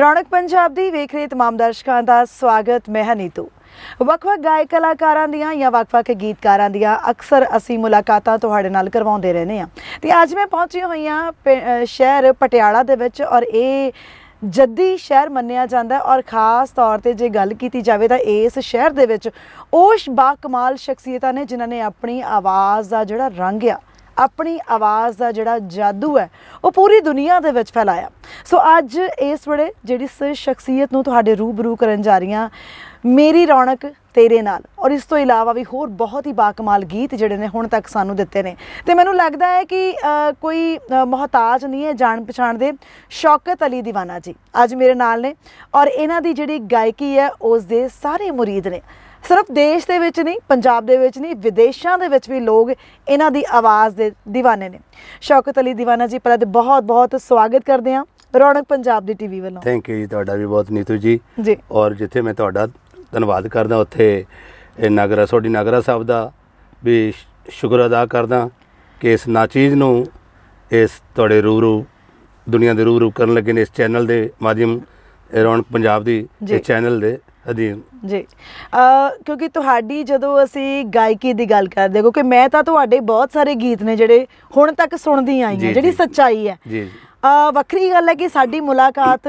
ਰੌਣਕ ਪੰਜਾਬ ਦੀ ਵੇਖ ਰਹੇ ਤਮਾਮ ਦਰਸ਼ਕਾਂ ਦਾ ਸਵਾਗਤ, ਮੈਂ ਹਨੀਤੂ ਵੱਖ-ਵੱਖ ਗਾਇਕ ਕਲਾਕਾਰਾਂ ਦੀਆਂ ਜਾਂ ਵੱਖ-ਵੱਖ ਗੀਤਕਾਰਾਂ ਦੀਆਂ ਅਕਸਰ ਅਸੀਂ ਮੁਲਾਕਾਤਾਂ ਤੁਹਾਡੇ ਨਾਲ ਕਰਵਾਉਂਦੇ ਰਹਿੰਦੇ ਹਾਂ। ਤੇ ਅੱਜ ਮੈਂ ਪਹੁੰਚੀ ਹੋਈ ਹਾਂ ਪਿੰ- ਸ਼ਹਿਰ ਪਟਿਆਲਾ ਦੇ ਵਿੱਚ ਔਰ ਇਹ ਜੱਦੀ ਸ਼ਹਿਰ ਮੰਨਿਆ ਜਾਂਦਾ ਔਰ ਖਾਸ ਤੌਰ ਤੇ ਜੇ ਗੱਲ ਕੀਤੀ ਜਾਵੇ ਤਾਂ ਇਸ ਸ਼ਹਿਰ ਦੇ ਵਿੱਚ ਉਹ ਬਾ ਕਮਾਲ ਸ਼ਖਸੀਅਤਾਂ ਨੇ ਜਿਨ੍ਹਾਂ ਨੇ ਆਪਣੀ ਆਵਾਜ਼ ਦਾ ਜਿਹੜਾ ਰੰਗ ਆ ਆਪਣੀ ਆਵਾਜ਼ ਦਾ ਜਿਹੜਾ ਜਾਦੂ ਹੈ ਉਹ ਪੂਰੀ ਦੁਨੀਆ ਦੇ ਵਿੱਚ ਫੈਲਾਇਆ। ਸੋ ਅੱਜ ਇਸ ਵੇਲੇ ਜਿਹੜੀ ਇਸ ਸ਼ਖਸੀਅਤ ਨੂੰ ਤੁਹਾਡੇ ਰੂਬਰੂ ਕਰਨ ਜਾ ਰਹੀਆਂ ਮੇਰੀ ਰੌਣਕ ਤੇਰੇ ਨਾਲ। ਔਰ ਇਸ ਤੋਂ ਇਲਾਵਾ ਵੀ ਹੋਰ ਬਹੁਤ ਹੀ ਬਾਕਮਾਲ ਗੀਤ ਜਿਹੜੇ ਨੇ ਹੁਣ ਤੱਕ ਸਾਨੂੰ ਦਿੱਤੇ ਨੇ। ਤੇ ਮੈਨੂੰ ਲੱਗਦਾ ਹੈ ਕਿ ਕੋਈ ਅ, ਨਹੀਂ ਹੈ ਜਾਣ ਪਛਾਣ ਦੇ ਸ਼ੌਕਤ ਅਲੀ ਦੀਵਾਨਾ ਜੀ। ਅੱਜ ਮੇਰੇ ਨਾਲ ਨੇ ਔਰ ਇਹਨਾਂ ਦੀ ਜਿਹੜੀ ਗਾਇਕੀ ਹੈ ਉਸ ਦੇ ਸਾਰੇ ਮੁਰੀਦ ਨੇ। ਸਿਰਫ ਦੇਸ਼ ਦੇ ਵਿੱਚ ਨਹੀਂ ਪੰਜਾਬ ਦੇ ਵਿੱਚ ਨਹੀਂ ਵਿਦੇਸ਼ਾਂ ਦੇ ਵਿੱਚ ਵੀ ਲੋਕ ਇਹਨਾਂ ਦੀ ਆਵਾਜ਼ ਦੇ دیਵਾਨੇ ਨੇ। ਸ਼ੌਕਤ ਅਲੀ ਦੀਵਾਨਾ ਜੀ ਪਹਿਲਾਂ ਤੇ ਬਹੁਤ ਬਹੁਤ ਸਵਾਗਤ ਕਰਦੇ ਹਾਂ ਰੌਣਕ ਪੰਜਾਬ ਦੀ ਟੀਵੀ ਵੱਲੋਂ। ਥੈਂਕ ਯੂ ਜੀ ਤੁਹਾਡਾ ਵੀ ਬਹੁਤ ਨੀਤੂ ਜੀ। ਜੀ। ਔਰ ਜਿੱਥੇ ਮੈਂ ਤੁਹਾਡਾ ਧੰਨਵਾਦ ਕਰਦਾ ਉੱਥੇ ਇਹ ਨਗਰਾ ਸੋਡੀ ਨਗਰਾ ਸਾਹਿਬ ਦਾ ਵੀ ਸ਼ੁਕਰ ਅਦਾ ਕਰਦਾ ਕਿ ਇਸ ਨਾਚੀਜ਼ ਨੂੰ ਇਸ ਤੁਹਾਡੇ ਰੂਰੂ ਦੁਨੀਆ ਦੇ ਰੂਰੂ ਕਰਨ ਲੱਗੇ ਨੇ ਇਸ ਚੈਨਲ ਦੇ ਮਾਧਿਅਮ ਰੌਣਕ ਪੰਜਾਬ ਦੀ। ਇਸ ਚੈਨਲ ਦੇ। ਜੀ। ਅ ਕਿਉਂਕਿ ਤੁਹਾਡੀ ਜਦੋਂ ਅਸੀਂ ਗਾਇਕੀ ਦੀ ਗੱਲ ਕਰਦੇ ਕਿਉਂਕਿ ਮੈਂ ਤਾਂ ਤੁਹਾਡੇ ਬਹੁਤ ਸਾਰੇ ਗੀਤ ਨੇ ਜਿਹੜੇ ਹੁਣ ਤੱਕ ਸੁਣਦੀ ਆਈ ਜੀ, ਹਾਂ ਜਿਹੜੀ ਜੀ। ਸੱਚਾਈ ਹੈ। ਜੀ ਜੀ। ਅ ਵੱਖਰੀ ਗੱਲ ਹੈ ਕਿ ਸਾਡੀ ਮੁਲਾਕਾਤ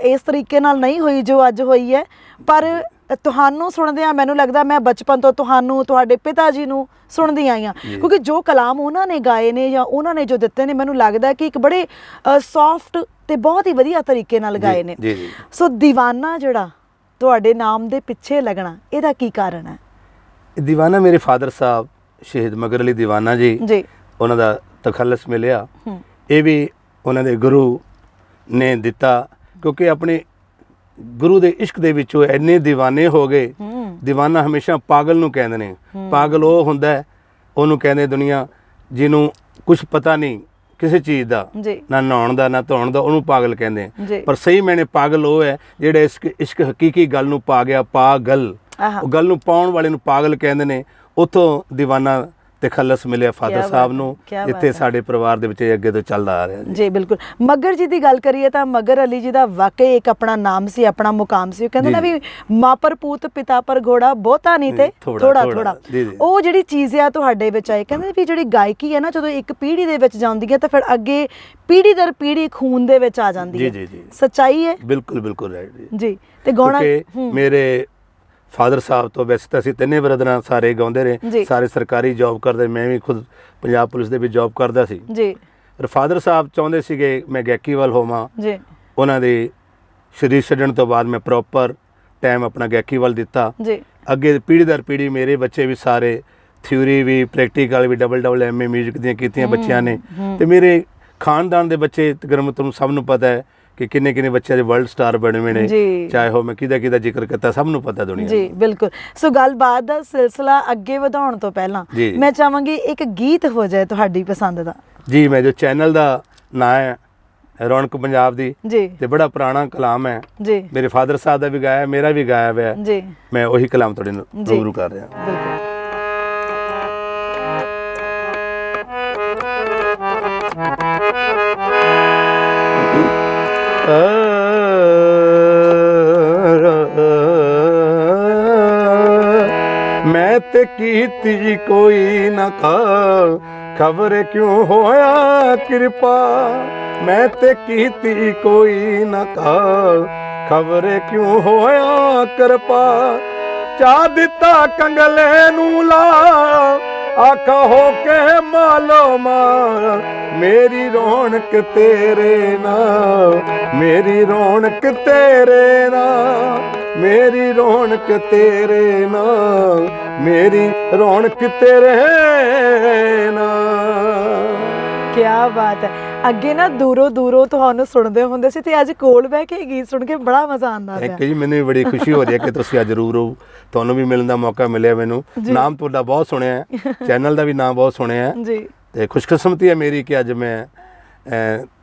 ਇਸ ਤਰੀਕੇ ਨਾਲ ਨਹੀਂ ਹੋਈ ਜੋ ਅੱਜ ਹੋਈ ਹੈ ਪਰ ਤੁਹਾਨੂੰ ਸੁਣਦੇ ਆ ਮੈਨੂੰ ਲੱਗਦਾ ਮੈਂ ਬਚਪਨ ਤੋਂ ਤੁਹਾਨੂੰ ਤੁਹਾਡੇ ਪਿਤਾ ਜੀ ਨੂੰ ਸੁਣਦੀ ਆਈ ਜੀ। ਕਿਉਂਕਿ ਜੋ ਕਲਾਮ ਉਹਨਾਂ ਨੇ ਗਾਏ ਨੇ ਜਾਂ ਉਹਨਾਂ ਨੇ ਜੋ ਦਿੱਤੇ ਨੇ ਮੈਨੂੰ ਲੱਗਦਾ ਕਿ ਇੱਕ ਬੜੇ ਸੌਫਟ ਤੇ ਬਹੁਤ ਹੀ ਵਧੀਆ ਤਰੀਕੇ ਨਾਲ ਜੀ, ਗਾਏ ਨੇ। ਜੀ ਜੀ। ਸੋ دیਵਾਨਾ ਜਿਹੜਾ ਤੁਹਾਡੇ ਨਾਮ ਦੇ ਪਿੱਛੇ ਲੱਗਣਾ ਇਹਦਾ ਕੀ ਕਾਰਨ ਹੈ? ਦੀਵਾਨਾ ਮੇਰੇ ਫਾਦਰ ਸਾਹਿਬ ਸ਼ਹੀਦ ਮਗਰ ਅਲੀ ਦੀਵਾਨਾ ਜੀ ਜੀ। ਉਹਨਾਂ ਦਾ ਤਖੱਲਸ ਮਿਲਿਆ। ਇਹ ਵੀ ਉਹਨਾਂ ਦੇ ਗੁਰੂ ਨੇ ਦਿੱਤਾ ਕਿਉਂਕਿ ਆਪਣੇ ਗੁਰੂ ਦੇ ਇਸ਼ਕ ਦੇ ਵਿੱਚ ਉਹ ਐਨੇ دیਵਾਨੇ ਹੋ ਗਏ। دیਵਾਨਾ ਹਮੇਸ਼ਾ ਪਾਗਲ ਨੂੰ ਕਹਿੰਦੇ ਨੇ। ਪਾਗਲ ਉਹ ਹੁੰਦਾ ਉਹਨੂੰ ਕਹਿੰਦੇ ਦੁਨੀਆ ਜਿਹਨੂੰ ਕੁਝ ਪਤਾ ਨਹੀਂ ਕਿਸੇ ਚੀਜ਼ ਦਾ ਜੀ। ਨਾ ਨਹਾਉਣ ਦਾ ਨਾ ਧੋਣ ਦਾ ਉਹਨੂੰ ਪਾਗਲ ਕਹਿੰਦੇ ਜੀ। ਪਰ ਸਹੀ ਮੈਨੇ ਪਾਗਲ ਉਹ ਹੈ ਜਿਹੜਾ ਇਸ਼ਕ ਇਸ਼ਕ ਹਕੀਕੀ ਗੱਲ ਨੂੰ ਪਾ ਗਿਆ ਪਾਗਲ। ਆਹਾ। ਉਹ ਗੱਲ ਨੂੰ ਪਾਉਣ ਵਾਲੇ ਨੂੰ ਪਾਗਲ ਕਹਿੰਦੇ ਨੇ ਉਥੋਂ دیਵਾਨਾ ਤੇ ਖਲਸ ਮਿਲਿਆ ਫਾਦਰ ਸਾਹਿਬ ਨੂੰ। ਇੱਥੇ। ਸਾਡੇ ਪਰਿਵਾਰ ਦੇ ਵਿੱਚ ਇਹ ਅੱਗੇ ਤੋਂ ਚੱਲਦਾ ਆ ਰਿਹਾ ਜੀ। ਜੀ ਬਿਲਕੁਲ। ਮਗਰ ਜੀ ਦੀ ਗੱਲ ਕਰੀਏ ਤਾਂ ਮਗਰ ਅਲੀ ਜੀ ਦਾ ਵਾਕਈ ਇੱਕ ਆਪਣਾ ਨਾਮ ਸੀ ਆਪਣਾ ਮੁਕਾਮ ਸੀ। ਉਹ ਕਹਿੰਦੇ ਨਾ ਵੀ ਮਾਂ ਪਰ ਪੂਤ ਪਿਤਾ ਪਰ ਘੋੜਾ ਬਹੁਤਾ ਨਹੀਂ ਤੇ ਥੋੜਾ। ਥੋੜਾ। ਉਹ ਜਿਹੜੀ ਚੀਜ਼ ਆ ਤੁਹਾਡੇ ਵਿੱਚ ਆਈ ਕਹਿੰਦੇ ਵੀ ਜਿਹੜੀ ਗਾਇਕੀ ਹੈ ਨਾ ਜਦੋਂ ਇੱਕ ਪੀੜ੍ਹੀ ਦੇ ਵਿੱਚ ਜਾਂਦੀ ਹੈ ਤਾਂ ਫਿਰ ਅੱਗੇ ਪੀੜ੍ਹੀ ਦਰ ਪੀੜ੍ਹੀ ਖੂਨ ਦੇ ਵਿੱਚ ਆ ਜਾਂਦੀ ਹੈ ਜੀ, ਜੀ। ਸੱਚਾਈ ਹੈ? ਬਿਲਕੁਲ ਬਿਲਕੁਲ ਰਾਈਟ ਜੀ। ਤੇ ਗਾਉਣਾ ਮੇਰੇ ਫਾਦਰ ਸਾਹਿਬ ਤੋਂ ਵੈਸੇ ਤਾਂ ਅਸੀਂ ਤਿੰਨੇ ਬ੍ਰਦਰਾਂ ਸਾਰੇ ਗਾਉਂਦੇ। ਰਹੇ ਸਾਰੇ ਸਰਕਾਰੀ ਜੌਬ ਕਰਦੇ ਮੈਂ ਵੀ ਖੁਦ ਪੰਜਾਬ ਪੁਲਿਸ ਦੇ ਵਿੱਚ ਜੌਬ ਕਰਦਾ ਸੀ। ਜੀ। ਪਰ ਫਾਦਰ ਸਾਹਿਬ ਚਾਹੁੰਦੇ ਸੀਗੇ ਮੈਂ ਗਾਇਕੀ ਵੱਲ ਹੋਵਾਂ ਜੀ। ਉਹਨਾਂ ਦੇ ਸਰੀਰ ਛੱਡਣ ਤੋਂ ਬਾਅਦ ਮੈਂ ਪ੍ਰੋਪਰ ਟਾਈਮ ਆਪਣਾ ਗਾਇਕੀ ਵੱਲ ਦਿੱਤਾ। ਜੀ। ਅੱਗੇ ਪੀੜ੍ਹੀ ਦਰ ਪੀੜ੍ਹੀ ਮੇਰੇ ਬੱਚੇ ਵੀ ਸਾਰੇ ਥਿਊਰੀ ਵੀ ਪ੍ਰੈਕਟੀਕਲ ਵੀ ਡਬਲ ਡਬਲ ਐਮਏ 뮤직 ਦੀਆਂ ਕੀਤੀਆਂ ਬੱਚਿਆਂ ਨੇ। ਤੇ ਮੇਰੇ ਖਾਨਦਾਨ ਦੇ ਬੱਚੇ ਤਕਰੀਬਨ ਤੁਹਾਨੂੰ ਸਭ ਨੂੰ ਪਤਾ ਹੈ ਕਿ ਕਿੰਨੇ ਕਿੰਨੇ ਬੱਚਿਆਂ ਦੇ ਵਰਲਡ ਸਟਾਰ ਬਣੇ ਹੋਏ ਨੇ। ਚਾਹੇ ਹੋ ਮੈਂ ਕਿਹਦਾ ਕਿਹਦਾ ਜ਼ਿਕਰ ਕਰਤਾ ਸਭ ਨੂੰ ਪਤਾ ਦੁਨੀਆ ਜੀ ਬਿਲਕੁਲ। ਸੋ ਗੱਲਬਾਤ ਦਾ ਸਿਲਸਿਲਾ ਅੱਗੇ ਵਧਾਉਣ ਤੋਂ ਪਹਿਲਾਂ। ਮੈਂ ਚਾਹਾਂਗੀ ਇੱਕ ਗੀਤ ਹੋ ਜਾਏ ਤੁਹਾਡੀ ਪਸੰਦ ਦਾ। ਜੀ ਮੈਂ ਜੋ ਚੈਨਲ ਦਾ ਨਾਂ ਹੈ ਰੌਣਕ ਪੰਜਾਬ ਦੀ ਤੇ ਬੜਾ ਪੁਰਾਣਾ ਕਲਾਮ ਹੈ। ਜੀ। ਮੇਰੇ ਫਾਦਰ ਸਾਹਿਬ ਦਾ ਵੀ ਗਾਇਆ ਮੇਰਾ ਵੀ ਗਾਇਆ ਹੋਇਆ। ਜੀ। ਮੈਂ ਉਹੀ ਕਲਾਮ ਤੁਹਾਡੇ ਨਾਲ। ਰੂਬਰੂ ਕਰ ਰਿਹਾ। ਬਿਲਕੁਲ। ਤੇ ਕੀਤੀ ਕੋਈ ਨਾ ਕਾ ਖਬਰ ਕਿਉਂ ਹੋਇਆ ਕਿਰਪਾ? ਮੈਂ ਤੇ ਕੀਤੀ ਕੋਈ ਨਾ ਕਾਲ। ਖਬਰ ਕਿਉਂ ਹੋਇਆ ਕਿਰਪਾ? ਚਾ ਦਿੱਤਾ ਕੰਗਲੇ ਨੂੰ ਲਾ ਆਖਾ ਹੋ ਕੇ ਮਾਲੋ ਮਾਰ ਮੇਰੀ ਰੌਣਕ ਤੇਰੇ ਨਾਲ। ਮੇਰੀ ਰੌਣਕ ਤੇਰੇ ਨਾਲ। ਮੇਰੀ ਰੌਣਕ ਤੇਰੇ ਨਾਲ ਮੇਰੀ ਰੌਣਕ ਤੇਰੇ ਨਾਲ। ਕੀ ਬਾਤ ਹੈ। ਅੱਗੇ ਨਾ ਦੂਰੋਂ ਦੂਰੋਂ ਤੁਹਾਨੂੰ ਸੁਣਦੇ ਹੁੰਦੇ ਸੀ ਤੇ ਅੱਜ ਕੋਲ ਬਹਿ ਕੇ ਗੀਤ ਸੁਣ ਕੇ ਬੜਾ ਮਜ਼ਾ ਆਉਂਦਾ ਇੱਕ ਪਿਆ। ਜੀ ਮੈਨੂੰ ਵੀ ਬੜੀ ਖੁਸ਼ੀ ਹੋ ਰਹੀ ਹੈ ਕਿ ਤੁਸੀਂ ਅੱਜ ਰੂਬਰੂ ਤੁਹਾਨੂੰ ਵੀ ਮਿਲਣ ਦਾ ਮੌਕਾ ਮਿਲਿਆ ਮੈਨੂੰ। ਨਾਮ ਤੁਹਾਡਾ ਬਹੁਤ ਸੁਣਿਆ ਹੈ। ਚੈਨਲ ਦਾ ਵੀ ਨਾਮ ਬਹੁਤ ਸੁਣਿਆ ਹੈ। ਜੀ। ਤੇ ਖੁਸ਼ਕਿਸਮਤੀ ਹੈ ਮੇਰੀ ਕਿ ਅੱਜ ਮੈਂ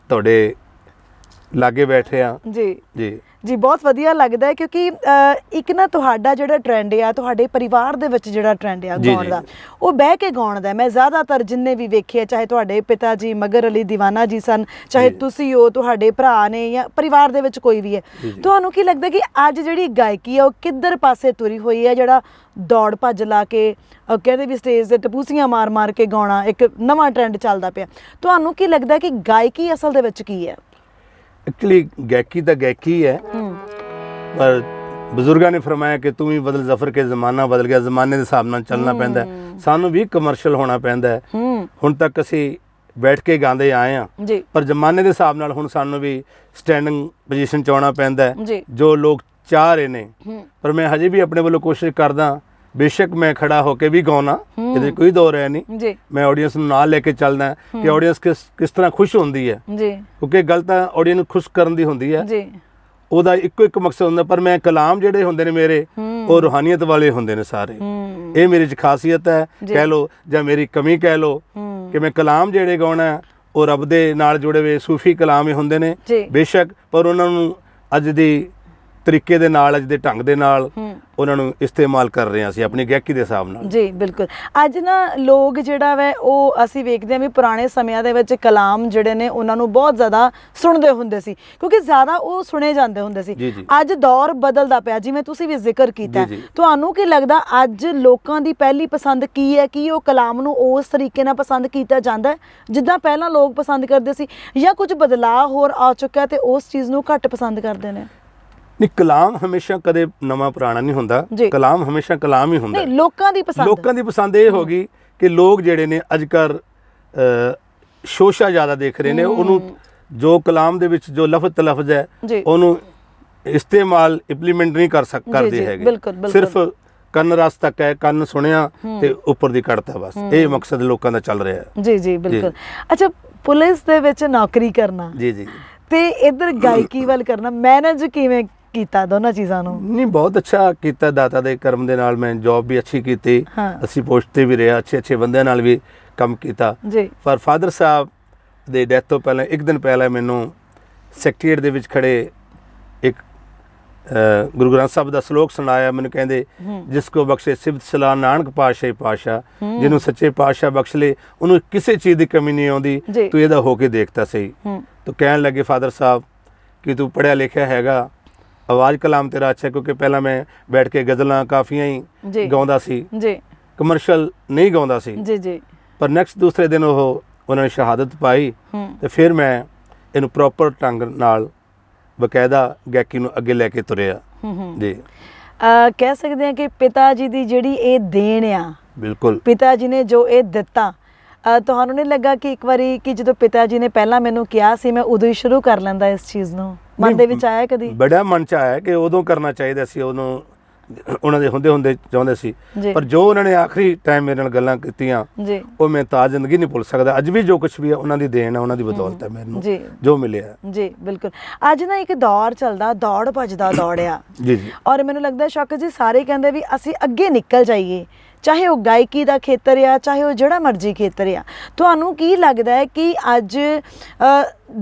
ਤੁਹਾਡੇ ਲਾਗੇ ਬੈਠੇ ਆ ਜੀ। ਜੀ। ਜੀ ਬਹੁਤ ਵਧੀਆ ਲੱਗਦਾ ਹੈ ਕਿਉਂਕਿ ਅ, ਇੱਕ ਨਾ ਤੁਹਾਡਾ ਜਿਹੜਾ ਟ੍ਰੈਂਡ ਆ ਤੁਹਾਡੇ ਪਰਿਵਾਰ ਦੇ ਵਿੱਚ ਜਿਹੜਾ ਟ੍ਰੈਂਡ ਆ ਜੀ, ਗਾਉਣ ਜੀ। ਦਾ ਉਹ ਬਹਿ ਕੇ ਗਾਉਣ ਦਾ ਹੈ। ਮੈਂ ਜ਼ਿਆਦਾਤਰ ਜਿੰਨੇ ਵੀ ਵੇਖੇ ਆ, ਚਾਹੇ ਤੁਹਾਡੇ ਪਿਤਾ ਜੀ ਮਗਰ ਅਲੀ ਦੀਵਾਨਾ ਜੀ ਸਨ ਚਾਹੇ ਜੀ। ਤੁਸੀਂ ਹੋ ਤੁਹਾਡੇ ਭਰਾ ਨੇ ਜਾਂ ਪਰਿਵਾਰ ਦੇ ਵਿੱਚ ਕੋਈ ਵੀ ਹੈ ਜੀ, ਜੀ। ਤੁਹਾਨੂੰ ਕੀ ਲੱਗਦਾ ਕਿ ਅੱਜ ਜਿਹੜੀ ਗਾਇਕੀ ਆ ਉਹ ਕਿੱਧਰ ਪਾਸੇ ਤੁਰੀ ਹੋਈ ਹੈ ਜਿਹੜਾ ਦੌੜ ਭੱਜ ਲਾ ਕੇ ਅ, ਕਹਿੰਦੇ ਵੀ ਸਟੇਜ ਤੇ ਟਪੂਸੀਆਂ ਮਾਰ ਮਾਰ ਕੇ ਗਾਉਣਾ ਇੱਕ ਨਵਾਂ ਟ੍ਰੈਂਡ ਚੱਲਦਾ ਪਿਆ ਤੁਹਾਨੂੰ ਕੀ ਲੱਗਦਾ ਕਿ ਗਾਇਕੀ ਅਸਲ ਦੇ ਵਿੱਚ ਕੀ ਹੈ ਐਕਚੁਅਲੀ ਗਾਇਕੀ ਤਾਂ ਗਾਇਕੀ ਹੈ। ਪਰ ਬਜ਼ੁਰਗਾਂ ਨੇ ਫਰਮਾਇਆ ਕਿ ਤੂੰ ਵੀ ਬਦਲ ਜ਼ਫਰ ਕੇ ਜ਼ਮਾਨਾ ਬਦਲ ਗਿਆ। ਜ਼ਮਾਨੇ ਦੇ ਹਿਸਾਬ ਨਾਲ ਚੱਲਣਾ ਪੈਂਦਾ। ਸਾਨੂੰ ਵੀ ਕਮਰਸ਼ੀਅਲ ਹੋਣਾ ਪੈਂਦਾ ਹੁਣ ਤੱਕ ਅਸੀਂ ਬੈਠ ਕੇ ਗਾਉਂਦੇ ਆਏ ਆ ਪਰ ਜ਼ਮਾਨੇ ਦੇ ਹਿਸਾਬ ਨਾਲ ਹੁਣ ਸਾਨੂੰ ਵੀ ਸਟੈਂਡਿੰਗ ਪੋਜੀਸ਼ਨ ਚ ਆਉਣਾ ਪੈਂਦਾ ਜੀ। ਲੋਕ ਚਾਹ ਰਹੇ ਨੇ। ਪਰ ਮੈਂ ਹਜੇ ਵੀ ਆਪਣੇ ਵੱਲੋਂ ਕੋਸ਼ਿਸ਼ ਕਰਦਾ ਬੇਸ਼ੱਕ ਮੈਂ ਖੜਾ ਹੋ ਕੇ ਵੀ ਗਾਉਣਾ ਇਹਦੇ ਕੋਈ ਦੋ ਰਹਿ ਨਹੀਂ। ਮੈਂ ਆਡੀਅנס ਨੂੰ ਨਾਲ ਲੈ ਕੇ ਚੱਲਦਾ ਕਿ ਆਡੀਅנס ਕਿਸ ਕਿਸ ਤਰ੍ਹਾਂ ਖੁਸ਼ ਹੁੰਦੀ ਹੈ। ਕਿਉਂਕਿ ਗੱਲ ਤਾਂ ਆਡੀਅנס ਨੂੰ ਖੁਸ਼ ਕਰਨ ਦੀ ਹੁੰਦੀ ਹੈ। ਉਹਦਾ ਇੱਕੋ ਇੱਕ ਮਕਸਦ ਹੁੰਦਾ ਪਰ ਮੈਂ ਕਲਾਮ ਜਿਹੜੇ ਹੁੰਦੇ ਨੇ ਮੇਰੇ ਉਹ ਰੋਹਾਨੀਅਤ ਵਾਲੇ ਹੁੰਦੇ ਨੇ ਸਾਰੇ। ਇਹ ਮੇਰੇ ਚ ਖਾਸੀਅਤ ਹੈ ਕਹਿ ਲੋ ਜਾਂ ਮੇਰੀ ਕਮੀ ਕਹਿ ਲੋ ਕਿ ਮੈਂ ਕਲਾਮ ਜਿਹੜੇ ਗਾਉਣਾ ਉਹ ਰੱਬ ਦੇ ਨਾਲ ਜੁੜੇ ਹੋਏ ਸੂਫੀ ਕਲਾਮ ਹੀ ਹੁੰਦੇ ਨੇ। ਬੇਸ਼ੱਕ ਪਰ ਉਹਨਾਂ ਨੂੰ ਅੱਜ ਦੀ ਤਰੀਕੇ ਦੇ ਨਾਲ ਅੱਜ ਦੇ ਢੰਗ ਦੇ ਨਾਲ ਉਹਨਾਂ ਨੂੰ ਇਸਤੇਮਾਲ ਕਰ ਰਹੇ ਹਾਂ ਅਸੀਂ ਆਪਣੀ ਗਾਇਕੀ ਦੇ ਹਿਸਾਬ ਨਾਲ। ਜੀ ਬਿਲਕੁਲ। ਅੱਜ ਨਾ ਲੋਕ ਜਿਹੜਾ ਵੈ ਉਹ ਅਸੀਂ ਵੇਖਦੇ ਹਾਂ ਵੀ ਪੁਰਾਣੇ ਸਮਿਆਂ ਦੇ ਵਿੱਚ ਕਲਾਮ ਜਿਹੜੇ ਨੇ ਉਹਨਾਂ ਨੂੰ ਬਹੁਤ ਜ਼ਿਆਦਾ ਸੁਣਦੇ ਹੁੰਦੇ ਸੀ। ਕਿਉਂਕਿ ਜ਼ਿਆਦਾ ਉਹ ਸੁਣੇ ਜਾਂਦੇ ਹੁੰਦੇ ਸੀ। ਅੱਜ ਦੌਰ ਬਦਲਦਾ ਪਿਆ ਜਿਵੇਂ ਤੁਸੀਂ ਵੀ ਜ਼ਿਕਰ ਕੀਤਾ। ਤੁਹਾਨੂੰ ਕੀ ਲੱਗਦਾ ਅੱਜ ਲੋਕਾਂ ਦੀ ਪਹਿਲੀ ਪਸੰਦ ਕੀ ਹੈ? ਕੀ ਉਹ ਕਲਾਮ ਨੂੰ ਉਸ ਤਰੀਕੇ ਨਾਲ ਪਸੰਦ ਕੀਤਾ ਜਾਂਦਾ ਜਿੱਦਾਂ ਪਹਿਲਾਂ ਲੋਕ ਪਸੰਦ ਕਰਦੇ ਸੀ ਜਾਂ ਕੁਝ ਬਦਲਾਅ ਹੋਰ ਆ ਚੁੱਕਾ ਤੇ ਉਸ ਚੀਜ਼ ਨੂੰ ਘੱਟ ਪਸੰਦ ਕਰਦੇ ਨੇ? ਨਹੀਂ ਕਲਾਮ ਹਮੇਸ਼ਾ ਕਦੇ ਨਵਾਂ ਪੁਰਾਣਾ ਨਹੀਂ ਹੁੰਦਾ। ਕਲਾਮ ਹਮੇਸ਼ਾ ਕਲਾਮ ਹੀ ਹੁੰਦਾ ਨਹੀਂ ਲੋਕਾਂ ਦੀ ਪਸੰਦ। ਲੋਕਾਂ ਦੀ ਪਸੰਦ ਇਹ ਹੋ ਗਈ ਕਿ ਲੋਕ ਜਿਹੜੇ ਨੇ ਅੱਜ ਕੱਲ੍ਹ ਅ, ਸ਼ੋਸ਼ਾ ਜ਼ਿਆਦਾ ਦੇਖ ਰਹੇ ਨੇ। ਉਹਨੂੰ ਜੋ ਕਲਾਮ ਦੇ ਵਿੱਚ ਜੋ ਲਫ਼ਜ਼ ਤਲਫ਼ਜ਼ ਹੈ। ਉਹਨੂੰ ਇਸਤੇਮਾਲ ਇੰਪਲੀਮੈਂਟ ਨਹੀਂ ਕਰ ਸਕ ਕਰਦੇ ਹੈਗੇ। ਸਿਰਫ ਕੰਨ ਰਸ ਤੱਕ ਹੈ ਕੰਨ ਸੁਣਿਆ ਤੇ ਉੱਪਰ ਦੀ ਕੱਢਤਾ ਬਸ। ਇਹ ਮਕਸਦ ਲੋਕਾਂ ਦਾ ਚੱਲ ਰਿਹਾ ਹੈ। ਜੀ ਜੀ ਬਿਲਕੁਲ। ਅੱਛਾ ਪੁਲਿਸ ਦੇ ਵਿੱਚ ਨੌਕਰੀ ਕਰਨਾ। ਜੀ ਜੀ। ਤੇ ਇਧਰ ਗਾਇਕੀ ਵੱਲ ਕਰਨਾ। ਮੈਨੇਜ ਕਿਵੇਂ ਕੀਤਾ ਦੋਨਾਂ ਚੀਜ਼ਾਂ ਨੂੰ? ਨਹੀਂ ਬਹੁਤ ਅੱਛਾ ਕੀਤਾ ਦਾਤਾ ਦੇ ਕਰਮ ਦੇ ਨਾਲ। ਮੈਂ ਜੌਬ ਵੀ ਅੱਛੀ ਕੀਤੀ। ਹਾਂ। ਅਸੀਂ ਪੋਸਟ ਤੇ ਵੀ ਰਿਹਾ ਅੱਛੇ ਅੱਛੇ ਬੰਦਿਆਂ ਨਾਲ ਵੀ ਕੰਮ ਕੀਤਾ। ਜੀ। ਪਰ ਫਾਦਰ ਸਾਹਿਬ ਦੇ ਡੈਥ ਤੋਂ ਪਹਿਲਾਂ ਇੱਕ ਦਿਨ ਪਹਿਲਾਂ ਮੈਨੂੰ ਸੈਕਟਰੀਏਟ ਦੇ ਵਿੱਚ ਖੜੇ ਇੱਕ ਗੁਰੂ ਗ੍ਰੰਥ ਸਾਹਿਬ ਦਾ ਸ਼ਲੋਕ ਸੁਣਾਇਆ। ਮੈਨੂੰ ਕਹਿੰਦੇ ਹੂੰ। ਜਿਸ ਕੋ ਬਖਸ਼ੇ ਸਿਫਤ ਸਲਾਹ ਨਾਨਕ ਪਾਸ਼ਾ ਪਾਸ਼ਾ ਜਿਹਨੂੰ ਸੱਚੇ ਪਾਸ਼ਾ ਬਖਸ਼ ਲੇ ਉਹਨੂੰ ਕਿਸੇ ਚੀਜ਼ ਦੀ ਕਮੀ ਨਹੀਂ ਆਉਂਦੀ। ਜੀ। ਤੂੰ ਇਹਦਾ ਹੋ ਕੇ ਦੇਖਤਾ ਸਹੀ। ਹੂੰ। ਤਾਂ ਕਹਿਣ ਲੱਗੇ ਫਾਦਰ ਸਾਹਿਬ ਕਿ ਤੂੰ ਪੜਿਆ ਲਿਖਿਆ ਹੈਗਾ ਆਵਾਜ਼ ਕਲਾਮ ਤੇਰਾ ਅੱਛਾ ਕਿਉਂਕਿ ਪਹਿਲਾਂ ਮੈਂ ਬੈਠ ਕੇ ਗਜ਼ਲਾਂ ਕਾਫੀਆਂ। ਹੀ ਗਾਉਂਦਾ ਸੀ। ਜੀ। ਕਮਰਸ਼ੀਅਲ ਨਹੀਂ ਗਾਉਂਦਾ ਸੀ। ਜੀ ਜੀ। ਪਰ ਨੈਕਸਟ ਦੂਸਰੇ ਦਿਨ ਉਹ ਉਹਨਾਂ ਨੇ ਸ਼ਹਾਦਤ ਪਾਈ ਤੇ ਫਿਰ ਮੈਂ ਇਹਨੂੰ ਪ੍ਰੋਪਰ ਢੰਗ ਨਾਲ ਬਕਾਇਦਾ ਗਾਇਕੀ ਨੂੰ ਅੱਗੇ ਲੈ ਕੇ ਤੁਰਿਆ। ਜੀ। ਕਹਿ ਸਕਦੇ ਹਾਂ ਕਿ ਪਿਤਾ ਜੀ ਦੀ ਜਿਹੜੀ ਇਹ ਦੇਣ ਆ ਬਿਲਕੁਲ। ਪਿਤਾ ਜੀ ਨੇ ਜੋ ਇਹ ਦਿੱਤਾ ਤੁਹਾਨੂੰ ਨਹੀਂ ਲੱਗਾ ਕਿ ਇੱਕ ਵਾਰੀ ਕਿ ਜਦੋਂ ਪਿਤਾ ਜੀ ਨੇ ਪਹਿਲਾਂ ਮੈਨੂੰ ਕਿਹਾ ਸੀ ਮੈਂ ਉਦੋਂ ਹੀ ਸ਼ੁਰੂ ਕਰ ਲੈਂਦਾ ਇਸ ਚੀਜ਼ ਨੂੰ? ਮਨ ਦੇ ਵਿੱਚ ਆਇਆ ਕਦੀ? ਬੜਾ ਮਨ ਚ ਆਇਆ ਕਿ ਉਦੋਂ ਕਰਨਾ ਚਾਹੀਦਾ ਸੀ ਉਹਨੂੰ ਉਹਨਾਂ ਦੇ ਹੁੰਦੇ ਹੁੰਦੇ ਚਾਹੁੰਦੇ ਸੀ। ਪਰ ਜੋ ਉਹਨਾਂ ਨੇ ਆਖਰੀ ਟਾਈਮ ਮੇਰੇ ਨਾਲ ਗੱਲਾਂ ਕੀਤੀਆਂ ਉਹ ਮੈਂ ਤਾਂ ਜ਼ਿੰਦਗੀ ਨਹੀਂ ਭੁੱਲ ਸਕਦਾ। ਅੱਜ ਵੀ ਜੋ ਕੁਝ ਵੀ ਹੈ ਉਹਨਾਂ ਦੀ ਦੇਣ ਹੈ ਉਹਨਾਂ ਦੀ ਬਦੌਲਤ ਹੈ ਮੈਨੂੰ ਜੀ। ਮਿਲਿਆ। ਜੀ ਬਿਲਕੁਲ। ਅੱਜ ਨਾ ਇੱਕ ਦੌਰ ਚੱਲਦਾ ਦੌੜ ਭੱਜਦਾ ਦੌੜਿਆ। ਜੀ ਜੀ। ਔਰ ਮੈਨੂੰ ਲੱਗਦਾ ਸ਼ੌਕਤ ਜੀ ਸਾਰੇ ਕਹਿੰਦੇ ਵੀ ਅਸੀਂ ਅੱਗੇ ਨਿਕਲ ਜਾਈਏ। ਚਾਹੇ ਉਹ ਗਾਇਕੀ ਦਾ ਖੇਤਰ ਆ ਚਾਹੇ ਉਹ ਜਿਹੜਾ ਮਰਜ਼ੀ ਖੇਤਰ ਆ। ਤੁਹਾਨੂੰ ਕੀ ਲੱਗਦਾ ਹੈ ਕਿ ਅੱਜ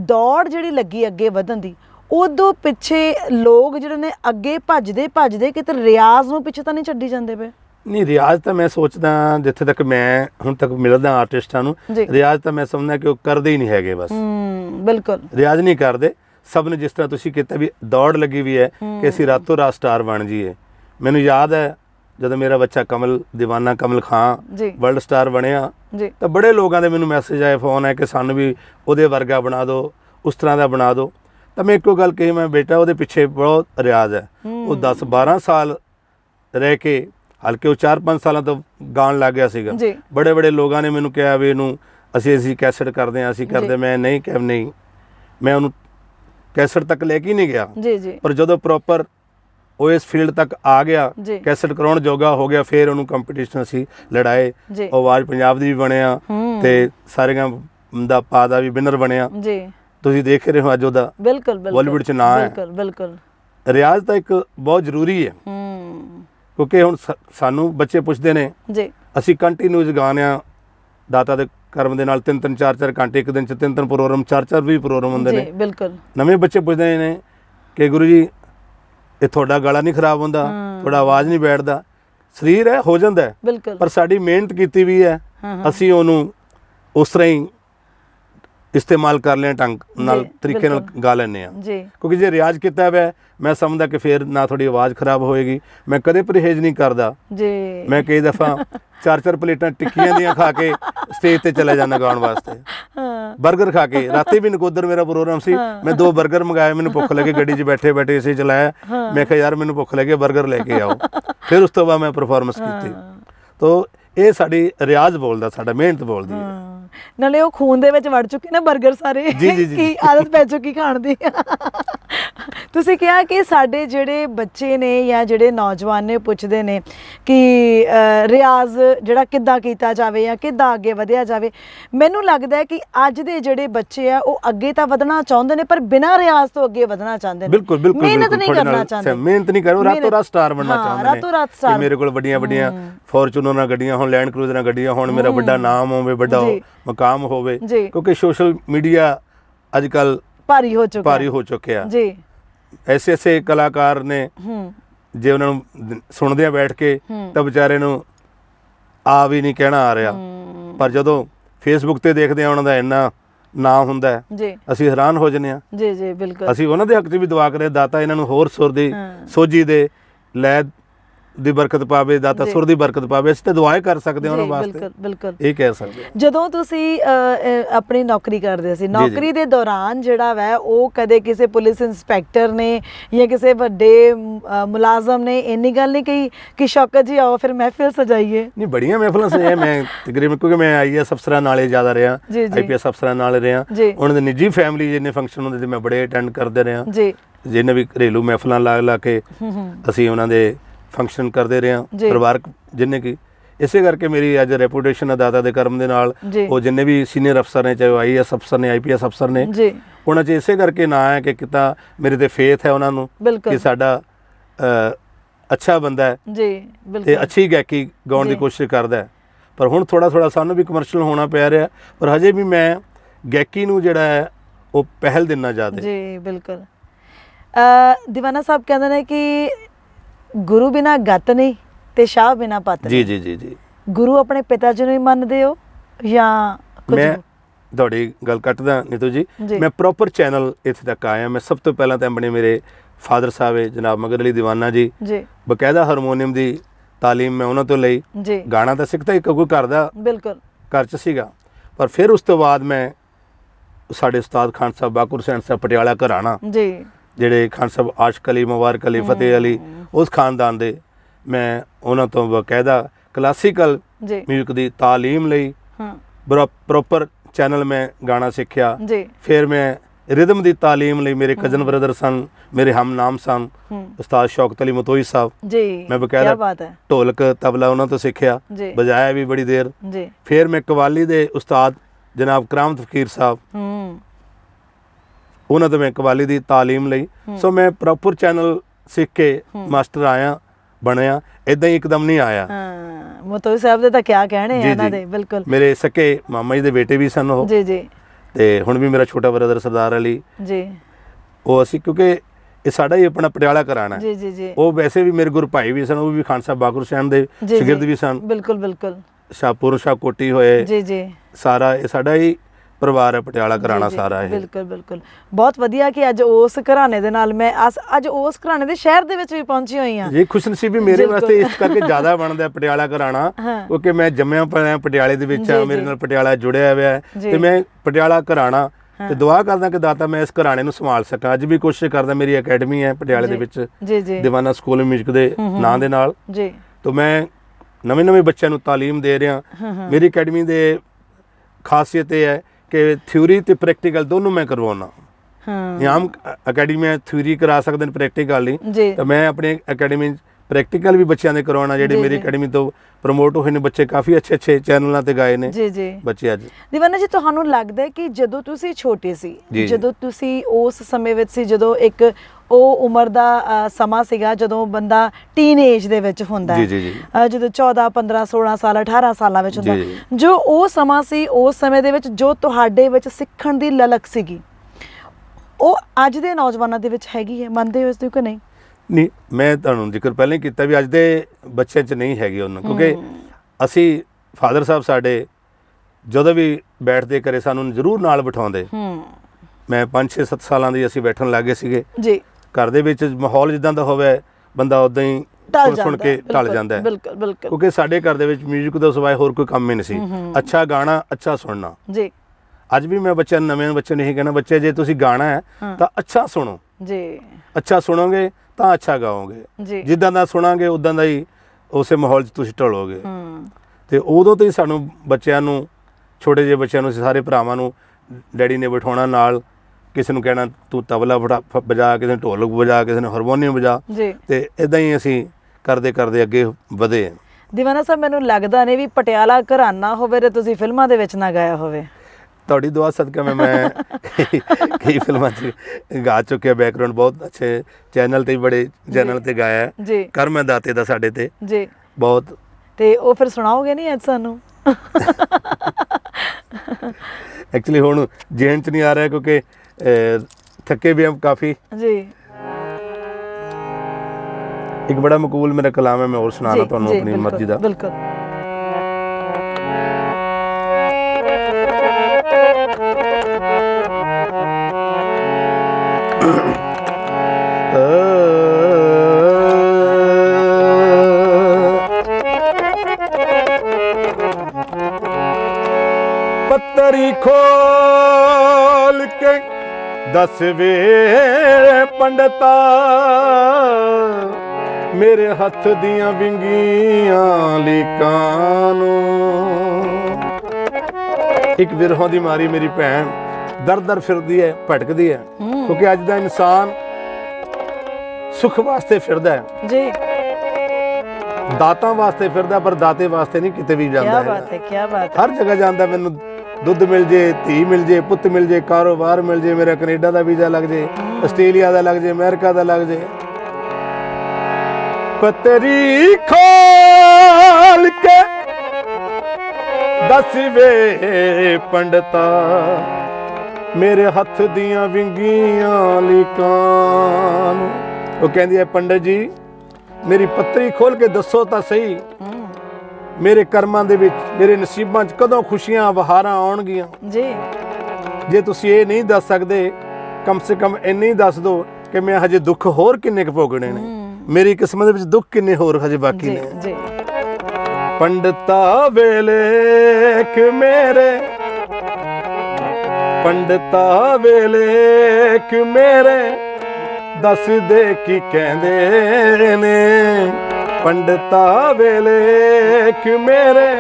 ਦੌੜ ਜਿਹੜੀ ਲੱਗੀ ਅੱਗੇ ਵਧਣ ਦੀ ਉਦੋਂ ਪਿੱਛੇ ਲੋਕ ਜਿਹੜੇ ਨੇ ਅੱਗੇ ਭੱਜਦੇ ਭੱਜਦੇ ਕਿਤੇ ਰਿਆਜ਼ ਨੂੰ ਪਿੱਛੇ ਤਾਂ ਨਹੀਂ ਛੱਡੀ ਜਾਂਦੇ ਪਏ? ਨਹੀਂ ਰਿਆਜ਼ ਤਾਂ ਮੈਂ ਸੋਚਦਾ ਜਿੱਥੇ ਤੱਕ ਮੈਂ ਹੁਣ ਤੱਕ ਮਿਲਦਾ ਆਰਟਿਸਟਾਂ ਨੂੰ। ਰਿਆਜ਼ ਤਾਂ ਮੈਂ ਸਮਝਦਾ ਕਿ ਉਹ ਕਰਦੇ ਹੀ ਨਹੀਂ ਹੈਗੇ ਬਸ। ਹੂੰ ਬਿਲਕੁਲ। ਰਿਆਜ਼ ਨਹੀਂ ਕਰਦੇ। ਸਭ ਨੇ ਜਿਸ ਤਰ੍ਹਾਂ ਤੁਸੀਂ ਕੀਤਾ ਵੀ ਦੌੜ ਲੱਗੀ ਵੀ ਹੈ ਕਿ ਅਸੀਂ ਰਾਤੋਂ ਰਾਤ ਸਟਾਰ ਬਣ ਜਾਈਏ। ਮੈਨੂੰ ਯਾਦ ਹੈ ਜਦੋਂ ਮੇਰਾ ਬੱਚਾ ਕਮਲ ਦੀਵਾਨਾ ਕਮਲ ਖਾਂ ਜੀ। ਵਰਲਡ ਸਟਾਰ ਬਣਿਆ ਤਾਂ ਬੜੇ ਲੋਕਾਂ ਦੇ ਮੈਨੂੰ ਮੈਸੇਜ ਆਏ ਫੋਨ ਆਏ ਕਿ ਸਾਨੂੰ ਵੀ ਉਹਦੇ ਵਰਗਾ ਬਣਾ ਦਿਓ ਉਸ ਤਰ੍ਹਾਂ ਦਾ ਬਣਾ ਦਿਓ। ਤਾਂ ਮੈਂ ਇੱਕੋ ਗੱਲ ਕਹੀ ਮੈਂ ਬੇਟਾ ਉਹਦੇ ਪਿੱਛੇ ਬਹੁਤ ਰਿਆਜ਼ ਹੈ। ਉਹ 10 12 ਸਾਲ ਰਹਿ ਕੇ ਹਲਕੇ ਉਹ 4-5 ਸਾਲਾਂ ਤੋਂ ਗਾਣ ਲੱਗ ਗਿਆ ਸੀਗਾ। ਬੜੇ ਬੜੇ ਲੋਕਾਂ ਨੇ ਮੈਨੂੰ ਕਿਹਾ ਵੀ ਇਹਨੂੰ ਅਸੀਂ ਅਸੀਂ ਕੈਸਟ ਕਰਦੇ ਹਾਂ ਅਸੀਂ ਕਰਦੇ। ਮੈਂ ਨਹੀਂ ਕਿ ਨਹੀਂ। ਮੈਂ ਉਹਨੂੰ ਕੈਸਟ ਤੱਕ ਲੈ ਕੇ ਨਹੀਂ ਗਿਆ। ਜੀ ਜੀ। ਪਰ ਜਦੋਂ ਪ੍ਰੋਪਰ ਉਹ ਇਸ ਫੀਲਡ ਤੱਕ ਆ ਗਿਆ। ਕੈਸਟ ਕਰਾਉਣ ਜੋਗਾ ਹੋ ਗਿਆ ਫਿਰ ਉਹਨੂੰ ਕੰਪੀਟੀਸ਼ਨ ਅਸੀਂ ਲੜਾਏ। ਆਵਾਜ਼ ਪੰਜਾਬ ਦੀ ਵੀ ਬਣਿਆ। ਤੇ ਸਾਰਿਆਂ ਦਾ ਪਾ ਦਾ ਵੀ ਵਿਨਰ ਬਣਿਆ। ਜੀ। ਤੁਸੀਂ ਦੇਖ ਰਹੇ ਹੋ ਅੱਜ ਉਹਦਾ ਬਿਲਕੁਲ ਬਿਲਕੁਲ। ਬਾਲੀਵੁੱਡ 'ਚ ਨਾਂ ਹੈ। ਬਿਲਕੁਲ ਬਿਲਕੁਲ। ਰਿਆਜ਼ ਤਾਂ ਇੱਕ ਬਹੁਤ ਜ਼ਰੂਰੀ ਹੈ। ਹੂੰ। ਕਿਉਂਕਿ ਹੁਣ ਸਾਨੂੰ ਬੱਚੇ ਪੁੱਛਦੇ ਨੇ ਜੀ। ਅਸੀਂ ਕੰਟੀਨਿਊਸ ਗਾਣਿਆਂ ਦਾਤਾ ਦੇ ਕਰਮ ਦੇ ਨਾਲ ਤਿੰਨ ਤਿੰਨ ਚਾਰ ਚਾਰ ਘੰਟੇ ਇੱਕ ਦਿਨ ਚ ਤਿੰਨ ਤਿੰਨ ਪ੍ਰੋਗਰਾਮ ਚਾਰ ਚਾਰ ਵੀ ਪ੍ਰੋਗਰਾਮ ਹੁੰਦੇ ਜੀ ਨੇ। ਬਿਲਕੁਲ। ਨਵੇਂ ਬੱਚੇ ਪੁੱਛਦੇ ਨੇ ਕਿ ਗੁਰੂ ਜੀ ਇਹ ਤੁਹਾਡਾ ਗਲਾ ਨਹੀਂ ਖਰਾਬ ਹੁੰਦਾ। ਤੁਹਾਡਾ ਆਵਾਜ਼ ਨਹੀਂ ਬੈਠਦਾ। ਸਰੀਰ ਹੈ ਹੋ ਜਾਂਦਾ ਪਰ ਸਾਡੀ ਮਿਹਨਤ ਕੀਤੀ ਵੀ ਹਾਂ। ਅਸੀਂ ਉਹਨੂੰ ਉਸ ਤਰ੍ਹਾਂ ਹੀ ਇਸਤੇਮਾਲ ਕਰ ਲੈਣ ਢੰਗ ਨਾਲ ਤਰੀਕੇ ਨਾਲ ਗਾ ਲੈਂਦੇ ਆ ਜੀ। ਕਿਉਂਕਿ ਜੇ ਰਿਆਜ਼ ਕੀਤਾ ਹੋਇਆ ਮੈਂ ਸਮਝਦਾ ਕਿ ਫੇਰ ਨਾ ਤੁਹਾਡੀ ਆਵਾਜ਼ ਖਰਾਬ ਹੋਏਗੀ। ਮੈਂ ਕਦੇ ਪਰਹੇਜ਼ ਨਹੀਂ ਕਰਦਾ। ਜੀ। ਮੈਂ ਕਈ ਦਫਾ ਚਾਰ ਚਾਰ ਪਲੇਟਾਂ ਟਿੱਕੀਆਂ ਦੀਆਂ ਖਾ ਕੇ ਸਟੇਜ ਤੇ ਚਲਾ ਜਾਂਦਾ ਗਾਉਣ ਵਾਸਤੇ। ਹਾਂ। 버ਗਰ ਖਾ ਕੇ। ਰਾਤੀ ਵੀ ਨਕੋਦਰ ਮੇਰਾ ਪ੍ਰੋਗਰਾਮ ਸੀ। ਮੈਂ ਦੋ ਬਰਗਰ ਮੰਗਾਏ ਮੈਨੂੰ ਭੁੱਖ ਲੱਗੀ ਗੱਡੀ 'ਚ ਬੈਠੇ ਬੈਠੇ ਏਸੀ ਚਲਾਇਆ। ਮੈਂ ਕਿਹਾ ਯਾਰ ਮੈਨੂੰ ਭੁੱਖ ਲੱਗੀ ਬਰਗਰ ਲੈ ਕੇ ਆਓ। ਫਿਰ ਉਸ ਤੋਂ ਬਾਅਦ ਮੈਂ ਪਰਫਾਰਮੈਂਸ ਕੀਤੀ। ਹਾਂ। ਤੋਂ ਇਹ ਸਾਡੀ ਰਿਆਜ਼ ਬੋਲਦਾ ਸਾਡਾ ਮਿਹਨਤ ਬੋਲਦੀ ਹੈ। ਨਾਲੇ ਉਹ ਖੂਨ ਦੇ ਵਿੱਚ ਵੜ ਚੁੱਕੇ ਨੇ 버ਗਰ ਸਾਰੇ ਜੀ, ਜੀ, ਜੀ। ਕੀ ਆਦਤ ਪੈ ਚੁੱਕੀ ਖਾਣ ਦੀ। ਤੁਸੀਂ ਕਿਹਾ ਕਿ ਸਾਡੇ ਜਿਹੜੇ ਬੱਚੇ ਨੇ ਜਾਂ ਜਿਹੜੇ ਨੌਜਵਾਨ ਨੇ ਪੁੱਛਦੇ ਨੇ ਕਿ ਰਿਆਜ਼ ਜਿਹੜਾ ਕਿੱਦਾਂ ਕੀਤਾ ਜਾਵੇ ਜਾਂ ਕਿੱਦਾਂ ਅੱਗੇ ਵਧਿਆ ਜਾਵੇ। ਮੈਨੂੰ ਲੱਗਦਾ ਹੈ ਕਿ ਅੱਜ ਦੇ ਜਿਹੜੇ ਬੱਚੇ ਆ ਉਹ ਅੱਗੇ ਤਾਂ ਵਧਣਾ ਚਾਹੁੰਦੇ ਨੇ ਪਰ ਬਿਨਾਂ ਰਿਆਜ਼ ਤੋਂ ਅੱਗੇ ਵਧਣਾ ਚਾਹੁੰਦੇ ਨੇ। ਬਿਲਕੁਲ ਬਿਲਕੁਲ ਮਿਹਨਤ ਬਿਲਕੁਲ, ਨਹੀਂ ਤੁਹਾਡੇ ਕਰਨਾ ਨਾਲ ਚਾਹੁੰਦੇ। ਸਹਿ- ਮਿਹਨਤ ਨਹੀਂ ਕਰੋ ਰਾਤੋਂ ਮਿਹਨਤ- ਰਾਤ ਸਟਾਰ ਬਣਨਾ ਹਾਂ, ਚਾਹੁੰਦੇ ਨੇ। ਰਾਤੋਂ ਰਾਤ ਕਿ star ਮੇਰੇ ਕੋਲ ਵੱਡੀਆਂ ਵੱਡੀਆਂ। ਫੋਰਚੂਨਰਾਂ ਗੱਡੀਆਂ ਹੋਣ ਲੈਂਡ ਕਰੂਜ਼ਰਾਂ ਗੱਡੀਆਂ ਹੋਣ ਮੇਰਾ ਵੱਡਾ ਨਾਮ ਹੋਵੇ ਵੱਡਾ ਜੀ। ਮਕਾਮ ਹੋਵੇ। ਕਿਉਂਕਿ ਸੋਸ਼ਲ ਮੀਡੀਆ ਅੱਜ ਕੱਲ ਭਾਰੀ ਹੋ ਚੁੱਕਾ ਭਾਰੀ ਹੋ ਚੁੱਕਿਆ। ਜੀ। ਐਸੇ ਐਸੇ ਕਲਾਕਾਰ ਨੇ ਹੂੰ। ਜੇ ਉਹਨਾਂ ਨੂੰ ਸੁਣਦੇ ਆ ਬੈਠ ਕੇ। ਤਾਂ ਵਿਚਾਰੇ ਨੂੰ ਆ ਵੀ ਨਹੀਂ ਕਹਿਣਾ ਆ ਰਿਹਾ। ਪਰ ਜਦੋਂ ਫੇਸਬੁੱਕ ਤੇ ਦੇਖਦੇ ਆ ਉਹਨਾਂ ਦਾ ਇੰਨਾ ਨਾਂ ਹੁੰਦਾ ਹੈ ਜੀ। ਅਸੀਂ ਹੈਰਾਨ ਹੋ ਜੰਨੇ ਆ ਜੀ ਜੀ ਬਿਲਕੁਲ। ਅਸੀਂ ਉਹਨਾਂ ਦੇ ਹੱਕ 'ਚ ਵੀ ਦੁਆ ਕਰੇ ਦਾਤਾ ਇਹਨਾਂ ਨੂੰ ਹੋਰ ਸੁਰ ਦੀ। ਸੋਝੀ ਦੇ ਲੈ ਦੀ ਬਰਕਤ ਪਾਵੇ ਦਾਤਾ। ਸੁਰ ਦੀ ਬਰਕਤ ਪਾਵੇ ਅਸੀਂ ਤਾਂ ਦੁਆਏ ਕਰ ਸਕਦੇ ਹਾਂ ਉਹਨਾਂ ਵਾਸਤੇ। ਬਿਲਕੁਲ ਬਿਲਕੁਲ। ਇਹ ਕਹਿ ਸਕਦੇ ਜਦੋਂ ਤੁਸੀਂ ਆਪਣੀ ਨੌਕਰੀ ਕਰਦੇ ਸੀ ਨੌਕਰੀ ਦੇ ਦੌਰਾਨ ਜਿਹੜਾ ਵੈ ਉਹ ਕਦੇ ਕਿਸੇ ਪੁਲਿਸ ਇੰਸਪੈਕਟਰ ਨੇ ਜਾਂ ਕਿਸੇ ਵੱਡੇ ਮੁਲਾਜ਼ਮ ਨੇ ਇੰਨੀ ਗੱਲ ਨਹੀਂ ਕਹੀ ਕਿ ਸ਼ੌਕਤ ਜੀ ਆਓ ਫਿਰ ਮਹਿਫਿਲ ਸਜਾਈਏ? ਨਹੀਂ ਬੜੀਆਂ ਮਹਿਫਲਾਂ ਸੇ ਮੈਂ ਤਕਰੀਬਨ ਕਿਉਂਕਿ ਮੈਂ ਆਈਐਸ ਅਫਸਰਾਂ ਨਾਲੇ ਜ਼ਿਆਦਾ ਰਿਹਾ। ਆਈਪੀਐਸ ਅਫਸਰਾਂ ਨਾਲ ਰਿਹਾ। ਉਹਨਾਂ ਦੇ ਨਿੱਜੀ ਫੈਮਿਲੀ ਜਿੰਨੇ ਫੰਕਸ਼ਨ ਹੁੰਦੇ ਸੀ ਮੈਂ ਬੜੇ ਅਟੈਂਡ ਕਰਦੇ ਰਿਹਾ। ਜੀ। ਜਿੰਨੇ ਵੀ ਘਰੇਲੂ ਮਹਿਫਲਾਂ ਲਾ ਲਾ ਕੇ ਅਸੀਂ ਉਹਨਾਂ ਦੇ ਫੰਕਸ਼ਨ ਕਰਦੇ ਰਹੇ ਹਾਂ। ਪਰਿਵਾਰਕ ਜਿੰਨੇ ਕੀ ਇਸੇ ਕਰਕੇ ਮੇਰੀ ਅੱਜ ਰੈਪੂਟੇਸ਼ਨ ਦਾਤਾ ਦੇ ਕਰਮ ਦੇ ਨਾਲ। ਉਹ ਜਿੰਨੇ ਵੀ ਸੀਨੀਅਰ ਅਫਸਰ ਨੇ ਚਾਹੇ ਆਈਐਸ ਅਫਸਰ ਨੇ ਆਈਪੀਐਸ ਅਫਸਰ ਨੇ ਜੀ ਉਹਨਾਂ 'ਚ ਇਸੇ ਕਰਕੇ ਨਾ ਹੈ ਕਿ ਕਿਤਾ ਮੇਰੇ ਤੇ ਫੇਥ ਹੈ ਉਹਨਾਂ ਨੂੰ। ਕਿ ਸਾਡਾ ਅ, ਅੱਛਾ ਬੰਦਾ ਹੈ ਜੀ ਤੇ ਬਿਲਕੁਲ ਅੱਛੀ ਗਾਇਕੀ ਗਾਉਣ ਦੀ। ਕੋਸ਼ਿਸ਼ ਕਰਦਾ ਹੈ ਪਰ ਹੁਣ ਥੋੜਾ ਥੋੜਾ ਸਾਨੂੰ ਵੀ ਕਮਰਸ਼ੀਅਲ ਹੋਣਾ ਪੈ ਰਿਹਾ ਪਰ ਹਜੇ ਵੀ ਮੈਂ ਗਾਇਕੀ ਨੂੰ ਜਿਹੜਾ ਹੈ ਉਹ ਪਹਿਲ ਦਿੰਨਾ ਜ਼ਿਆਦਾ ਜੀ ਬਿਲਕੁਲ ਅ ਦੀਵਾਨਾ ਸਾਹਿਬ ਕਹਿੰਦੇ ਨੇ ਕਿ ਗੁਰੂ ਬਿਨਾ ਗਤ ਨਹੀਂ ਤੇ ਸ਼ਾਹ ਬਿਨਾ ਪਤ ਜੀ ਜੀ ਜੀ ਜੀ। ਗੁਰੂ ਆਪਣੇ ਪਿਤਾ ਜੀ ਨੂੰ ਹੀ ਮੰਨਦੇ ਹੋ ਜਾਂ ਕੁਝ ਮੈਂ ਤੁਹਾਡੀ ਗੱਲ ਕੱਟਦਾ ਨੀਤੂ ਜੀ। ਮੈਂ ਪ੍ਰੋਪਰ ਚੈਨਲ ਇੱਥੇ ਤੱਕ ਆਇਆ। ਮੈਂ ਸਭ ਤੋਂ ਪਹਿਲਾਂ ਤਾਂ ਆਪਣੇ ਮੇਰੇ ਫਾਦਰ ਸਾਹਿਬ ਹੈ ਜਨਾਬ ਮਗਰ ਅਲੀ ਦੀਵਾਨਾ ਜੀ। ਜੀ। ਬਕਾਇਦਾ ਹਾਰਮੋਨੀਅਮ ਦੀ ਤਾਲੀਮ ਮੈਂ ਉਹਨਾਂ ਤੋਂ ਲਈ। ਜੀ। ਗਾਣਾ ਤਾਂ ਸਿੱਖਦਾ ਹੀ ਕੋਈ ਕਰਦਾ। ਬਿਲਕੁਲ। ਘਰ 'ਚ ਸੀਗਾ। ਪਰ ਫਿਰ ਉਸ ਤੋਂ ਬਾਅਦ ਮੈਂ ਸਾਡੇ ਉਸਤਾਦ ਖਾਨ ਸਾਹਿਬ ਬਾਕੁਰ ਹੁਸੈਨ ਸਾਹਿਬ ਪਟਿਆਲਾ ਘਰਾਣਾ ਜੀ। ਜਿਹੜੇ ਖਾਨ ਸਾਹਿਬ ਆਸ਼ਕ ਅਲੀ ਮੁਬਾਰਕ ਅਲੀ ਫਤਿਹ ਅਲੀ ਉਸ ਖਾਨਦਾਨ ਦੇ ਮੈਂ ਉਹਨਾਂ ਤੋਂ ਬਕਾਇਦਾ ਕਲਾਸੀਕਲ ਮਿਊਜ਼ਿਕ ਦੀ ਤਾਲੀਮ ਲਈ ਹਾਂ। ਪ੍ਰੋਪਰ ਚੈਨਲ ਮੈਂ ਗਾਣਾ ਸਿੱਖਿਆ। ਫਿਰ ਮੈਂ ਰਿਦਮ ਦੀ ਤਾਲੀਮ ਲਈ ਮੇਰੇ ਕਜ਼ਨ ਬ੍ਰਦਰ ਸਨ ਮੇਰੇ ਹਮ ਨਾਮ ਸਨ ਉਸਤਾਦ ਸ਼ੌਕਤ ਅਲੀ ਮਤੋਈ ਸਾਹਿਬ। ਜੀ ਮੈਂ ਕੀ ਬਕਾਇਦਾ ਬਾਤ ਹੈ। ਢੋਲਕ ਤਬਲਾ ਉਹਨਾਂ ਤੋਂ ਸਿੱਖਿਆ ਜੀ। ਵਜਾਇਆ ਵੀ ਬੜੀ ਦੇਰ। ਜੀ। ਫਿਰ ਮੈਂ ਕਵਾਲੀ ਦੇ ਉਸਤਾਦ ਜਨਾਬ ਕਰਾਮਤ ਫਕੀਰ ਸਾਹਿਬ। ਉਹਨਾਂ ਤੋਂ ਮੈਂ ਕਵਾਲੀ ਦੀ ਤਾਲੀਮ ਲਈ। ਸੋ ਮੈਂ ਪ੍ਰੋਪਰ ਚੈਨਲ ਸਿੱਖ ਕੇ ਮਾਸਟਰ ਆਇਆ ਬਣਿਆ। ਇਦਾਂ ਹੀ ਇੱਕਦਮ ਨਹੀਂ ਆਇਆ। ਹਾਂ ਮਤੋਈ ਸਾਹਿਬ ਦੇ ਤਾਂ ਕਿਆ ਕਹਿਣੇ ਆ ਇਹਨਾਂ। ਦੇ ਬਿਲਕੁਲ। ਮੇਰੇ ਸਕੇ ਮਾਮਾ ਜੀ ਦੇ ਬੇਟੇ ਵੀ ਸਨ ਉਹ। ਜੀ ਜੀ। ਤੇ ਹੁਣ ਵੀ ਮੇਰਾ ਛੋਟਾ ਬ੍ਰਦਰ ਸਰਦਾਰ ਅਲੀ। ਜੀ। ਉਹ ਅਸੀਂ ਕਿਉਂਕਿ ਇਹ ਸਾਡਾ ਹੀ ਆਪਣਾ ਪਟਿਆਲਾ ਘਰਾਣਾ ਜੀ ਜੀ ਜੀ। ਉਹ ਵੈਸੇ ਵੀ ਮੇਰੇ ਗੁਰੂ ਭਾਈ ਵੀ ਸਨ ਉਹ ਵੀ ਖਾਨ ਸਾਹਿਬ ਬਾਕੁਰ ਹੁਸੈਨ ਦੇ। ਸ਼ਾਗਿਰਦ ਵੀ ਸਨ। ਬਿਲਕੁਲ ਬਿਲਕੁਲ। ਸ਼ਾਹਪੁਰ ਸ਼ਾਹ ਕੋਟੀ ਹੋਏ। ਜੀ ਜੀ। ਸਾਰਾ ਇਹ ਸਾਡਾ ਹੀ ਪਰਿਵਾਰ ਹੈ ਪਟਿਆਲਾ ਘਰਾਣਾ ਜੀ, ਜੀ, ਸਾਰਾ ਇਹ ਬਿਲਕੁਲ ਬਿਲਕੁਲ ਬਹੁਤ ਵਧੀਆ ਕਿ ਅੱਜ ਉਸ ਘਰਾਣੇ ਦੇ ਨਾਲ ਮੈਂ ਅਸ- ਅੱਜ ਉਸ ਘਰਾਣੇ ਦੇ ਸ਼ਹਿਰ ਦੇ ਵਿੱਚ ਵੀ ਪਹੁੰਚੀ ਹੋਈ ਹਾਂ ਜੀ ਖੁਸ਼ਨਸੀਬੀ ਮੇਰੇ ਬਿਲਕੁਲ। ਵਾਸਤੇ ਇਸ ਕਰਕੇ ਜ਼ਿਆਦਾ ਬਣਦਾ ਹੈ ਪਟਿਆਲਾ ਘਰਾਣਾ ਹਾਂ। ਕਿਉਂਕਿ ਮੈਂ ਜੰਮਿਆ ਪਲਿਆ ਪਟਿਆਲੇ ਦੇ ਵਿੱਚ ਜੀ, ਆ ਜੀ। ਮੇਰੇ ਨਾਲ ਪਟਿਆਲਾ ਜੁੜਿਆ ਹੋਇਆ ਹੈ ਜੀ। ਤੇ ਮੈਂ ਪਟਿਆਲਾ ਘਰਾਣਾ ਹਾਂ। ਤੇ ਦੁਆ ਕਰਦਾ ਕਿ ਦਾਤਾ ਮੈਂ ਇਸ ਘਰਾਣੇ ਨੂੰ ਸੰਭਾਲ ਸਕਾਂ ਅੱਜ ਵੀ ਕੋਸ਼ਿਸ਼ ਕਰਦਾ ਮੇਰੀ ਅਕੈਡਮੀ ਹੈ ਪਟਿਆਲੇ ਦੇ ਜੀ, ਵਿੱਚ ਜੀ ਜੀ ਦੀਵਾਨਾ ਸਕੂਲ ਮਿਊਜ਼ਿਕ ਦੇ ਹੂੰ, ਹੂੰ। ਨਾਂ ਦੇ ਨਾਲ ਜੀ ਤੋਂ ਮੈਂ ਨਵੇਂ ਨਵੇਂ ਬੱਚਿਆਂ ਨੂੰ ਤਾਲੀਮ ਦੇ ਰਿਹਾ ਹਾਂ, ਹਾਂ। ਮੇਰੀ ਅਕੈਡਮੀ ਦੇ ਖਾਸੀਅਤ ਇਹ ਹੈ ਕਿ ਥਿਊਰੀ ਤੇ ਪ੍ਰੈਕਟੀਕਲ ਦੋਨੋਂ ਮੈਂ ਕਰਵਾਉਣਾ ਹਾਂ। ਆਮ ਅਕੈਡਮੀਆਂ ਥਿਊਰੀ ਕਰਾ ਸਕਦੇ ਨੇ ਪ੍ਰੈਕਟੀਕਲ ਨਹੀਂ ਤਾਂ ਮੈਂ ਆਪਣੀ ਅਕੈਡਮੀ ਪ੍ਰੈਕਟੀਕਲ ਵੀ ਬੱਚਿਆਂ ਦੇ ਕਰਵਾਉਣਾ ਜਿਹੜੇ ਮੇਰੀ। ਅਕੈਡਮੀ ਤੋਂ ਪ੍ਰਮੋਟ ਹੋਏ ਨੇ ਬੱਚੇ ਕਾਫੀ ਅੱਛੇ ਅੱਛੇ ਚੈਨਲਾਂ ਤੇ ਗਾਏ ਨੇ ਜੀ ਜੀ। ਬੱਚੇ ਅੱਜ। ਦੀਵਾਨਾ ਜੀ ਤੁਹਾਨੂੰ ਲੱਗਦਾ ਹੈ ਕਿ ਜਦੋਂ ਤੁਸੀਂ ਛੋਟੇ ਸੀ। ਜਦੋਂ ਤੁਸੀਂ ਉਸ ਸਮੇਂ ਵਿੱਚ ਸੀ ਜਦੋਂ ਇੱਕ ਉਹ ਉਮਰ ਦਾ ਸਮਾਂ ਸੀਗਾ ਜਦੋਂ ਬੰਦਾ ਟੀਨੇਜ ਦੇ ਵਿੱਚ ਹੁੰਦਾ ਹੈ। ਜਦੋਂ 14 15 16 ਸਾਲ 18 ਸਾਲਾਂ ਵਿੱਚ ਹੁੰਦਾ। ਜੀ, ਉਹ ਸਮਾਂ ਸੀ ਉਸ ਸਮੇਂ ਦੇ ਵਿੱਚ ਜੋ ਤੁਹਾਡੇ ਵਿੱਚ ਸਿੱਖਣ ਦੀ ਲਲਕ ਸੀਗੀ ਉਹ ਅੱਜ ਦੇ ਨੌਜਵਾਨਾਂ ਦੇ ਵਿੱਚ ਹੈਗੀ ਹੈ? ਮੰਨਦੇ ਹੋ ਇਸ ਨੂੰ ਕਿ ਨਹੀਂ? ਨਹੀਂ ਮੈਂ ਤੁਹਾਨੂੰ ਜ਼ਿਕਰ ਪਹਿਲਾਂ ਕੀਤਾ ਵੀ ਅੱਜ ਦੇ ਬੱਚਿਆਂ 'ਚ ਨਹੀਂ ਹੈਗੀ ਉਹਨਾਂ ਕਿਉਂਕਿ ਅਸੀਂ ਫਾਦਰ ਸਾਹਿਬ ਸਾਡੇ ਜਦੋਂ ਵੀ ਬੈਠਦੇ ਘਰੇ ਸਾਨੂੰ ਜ਼ਰੂਰ ਨਾਲ ਬਿਠਾਉਂਦੇ। ਹੂੰ। ਮੈਂ 5 6 7 ਸਾਲਾਂ ਦੀ ਅਸੀਂ ਬੈਠਣ ਲੱਗੇ ਸੀਗੇ। ਜੀ। ਘਰ ਦੇ ਵਿੱਚ ਮਾਹੌਲ ਜਿੱਦਾਂ ਦਾ ਹੋਵੇ ਬੰਦਾ ਉਦਾਂ ਹੀ ਟਲ ਸੁਣ ਸੁਣ ਕੇ ਬਿਲਕੁਲ, ਜਾਂਦਾ ਬਿਲਕੁਲ ਬਿਲਕੁਲ। ਕਿਉਂਕਿ ਸਾਡੇ ਘਰ ਦੇ ਵਿੱਚ 뮤직 ਤੋਂ ਸਿਵਾਏ ਹੋਰ ਕੋਈ ਕੰਮ ਹੀ ਨਹੀਂ ਸੀ। ਅੱਛਾ ਗਾਣਾ ਅੱਛਾ ਸੁਣਨਾ। ਜੀ। ਅੱਜ ਵੀ ਮੈਂ ਬੱਚਿਆਂ ਨਵੇਂ ਬੱਚੇ ਨਹੀਂ ਕਹਿਣਾ ਬੱਚੇ ਜੇ ਤੁਸੀਂ ਗਾਣਾ ਹੈ। ਤਾਂ ਅੱਛਾ ਸੁਣੋ। ਜੀ। ਅੱਛਾ ਸੁਣੋਗੇ ਤਾਂ ਅੱਛਾ ਗਾਓਗੇ। ਜੀ। ਜਿੱਦਾਂ ਦਾ ਸੁਣਾਂਗੇ ਉਦਾਂ ਦਾ ਹੀ ਉਸੇ ਮਾਹੌਲ 'ਚ ਤੁਸੀਂ ਢਲੋਗੇ। ਹੂੰ। ਤੇ ਉਦੋਂ ਤੋਂ ਹੀ ਸਾਨੂੰ ਬੱਚਿਆਂ ਨੂੰ ਛੋਟੇ ਜਿਹੇ ਬੱਚਿਆਂ ਨੂੰ ਸਾਰੇ ਭਰਾਵਾਂ ਨੂੰ ਡੈਡੀ ਨੇ ਬਿਠਾਉਣਾ ਨਾਲ ਕਿਸੇ ਨੂੰ ਕਹਿਣਾ ਤੂੰ ਤਬਲਾ ਵਜਾ ਕਿਸੇ ਨੇ ਢੋਲਕ ਵਜਾ ਕਿਸੇ ਨੇ ਹਾਰਮੋਨੀਅਮ ਵਜਾ ਤੇ ਇਦਾਂ ਹੀ ਅਸੀਂ ਕਰਦੇ ਕਰਦੇ ਅੱਗੇ ਵਧੇ। ਹਾਂ। ਦੀਵਾਨਾ ਸਾਹਿਬ ਮੈਨੂੰ ਲੱਗਦਾ ਨਹੀਂ ਵੀ ਪਟਿਆਲਾ ਘਰਾਨਾ ਹੋਵੇ ਤੇ ਤੁਸੀਂ ਫਿਲਮਾਂ ਦੇ ਵਿੱਚ ਨਾ ਗਾਇਆ ਹੋਵੇ। ਤੁਹਾਡੀ ਦੁਆ ਸਦਕਾ ਮੈਂ ਮੈਂ ਕਈ ਫਿਲਮਾਂ 'ਚ ਗਾ ਚੁੱਕਿਆ। ਬੈਕਗ੍ਰਾਉਂਡ ਬਹੁਤ ਅੱਛੇ ਚੈਨਲ ਤੇ ਬੜੇ ਚੈਨਲ ਤੇ ਗਾਇਆ। ਜੀ। ਕਰ ਮੈਂ ਦਾਤੇ ਦਾ ਸਾਡੇ ਤੇ। ਜੀ। ਬਹੁਤ ਤੇ ਉਹ ਫਿਰ ਸੁਣਾਓਗੇ ਨਹੀਂ ਅੱਜ ਸਾਨੂੰ? ਐਕਚੁਅਲੀ ਹੁਣ ਜੇਨ ਚ ਨਹੀਂ ਆ ਰਿਹਾ ਕਿਉਂਕਿ ਥੱਕੇ ਵੀ ਹਮ ਕਾਫੀ। ਜੀ। ਇੱਕ ਬੜਾ ਮਕਬੂਲ ਮੇਰਾ ਕਲਾਮ ਹੈ ਮੈਂ ਹੋਰ ਸੁਣਾਣਾ ਤੁਹਾਨੂੰ ਆਪਣੀ ਮਰਜ਼ੀ ਦਾ। ਬਿਲਕੁਲ। ਪੱਤਰੀ ਕੇ ਦਸ ਵੇ ਪੰਡਤਾ ਮੇਰੇ ਹੱਥ ਦੀਆਂ ਵਿੰਗੀਆਂ ਲੀਕਾਂ ਨੂੰ। ਇੱਕ ਵਿਰਹੋਂ ਦੀ ਮਾਰੀ ਮੇਰੀ ਭੈਣ ਦਰ ਦਰ ਫਿਰਦੀ ਹੈ ਭਟਕਦੀ ਹੈ ਹੂੰ। ਕਿਉਂਕਿ ਅੱਜ ਦਾ ਇਨਸਾਨ ਸੁਖ ਵਾਸਤੇ ਫਿਰਦਾ ਹੈ ਜੀ। ਦਾਤਾਂ ਵਾਸਤੇ ਫਿਰਦਾ ਪਰ ਦਾਤੇ ਵਾਸਤੇ ਨਹੀਂ ਕਿਤੇ ਵੀ ਕੀ ਜਾਂਦਾ ਬਾਤ ਹੈ ਕੀ ਬਾਤ ਹੈ। ਹਰ ਜਗ੍ਹਾ ਜਾਂਦਾ ਮੈਨੂੰ ਦੁੱਧ ਮਿਲ ਜੇ, ਧੀ ਮਿਲ ਜੇ, ਪੁੱਤ ਮਿਲ ਜੇ, ਕਾਰੋਬਾਰ ਮਿਲ ਜੇ, ਮੇਰਾ ਕੈਨੇਡਾ ਦਾ ਵੀਜ਼ਾ ਲੱਗ ਜੇ, ਆਸਟ੍ਰੇਲੀਆ ਦਾ ਲੱਗ ਜੇ, ਅਮਰੀਕਾ ਦਾ ਲੱਗ ਜੇ। ਪਤਰੀ ਖੋਲ ਕੇ ਦਸ ਵੇ ਪੰਡਤਾ, ਮੇਰੇ ਹੱਥ ਦੀਆਂ ਵਿੰਗੀਆਂ ਲੀਕਾਂ ਉਹ ਕਹਿੰਦੀ ਹੈ, ਪੰਡਤ ਜੀ, ਮੇਰੀ ਪੱਤਰੀ ਖੋਲ ਕੇ ਦੱਸੋ ਤਾਂ ਸਹੀ। ਮੇਰੇ ਕਰਮਾਂ ਦੇ ਵਿੱਚ ਮੇਰੇ ਨਸੀਬਾਂ 'ਚ ਕਦੋਂ ਖੁਸ਼ੀਆਂ ਬਹਾਰਾਂ ਆਉਣਗੀਆਂ? ਜੀ। ਜੇ ਤੁਸੀਂ ਇਹ ਨਹੀਂ ਦੱਸ ਸਕਦੇ ਕਮ ਸੇ ਕਮ ਇੰਨੀ ਦੱਸ ਦਿਓ ਕਿ ਮੈਂ ਹਜੇ ਦੁੱਖ ਹੋਰ ਕਿੰਨੇ ਕੁ ਭੋਗਣੇ ਨੇ। ਮੇਰੀ ਕਿਸਮਤ ਵਿੱਚ ਦੁੱਖ ਕਿੰਨੇ ਹੋਰ ਹਜੇ ਬਾਕੀ ਜੀ ਨੇ। ਜੀ। ਪੰਡਤਾ ਵੇਲੇਖ ਮੇਰੇ। ਪੰਡਤਾ ਵੇਲੇਖ ਮੇਰੇ। ਦੱਸ ਦੇ ਕੀ ਕਹਿੰਦੇ ਨੇ। ਪੰਡਤਾ ਵੇਲੇਖ ਮੇਰੇ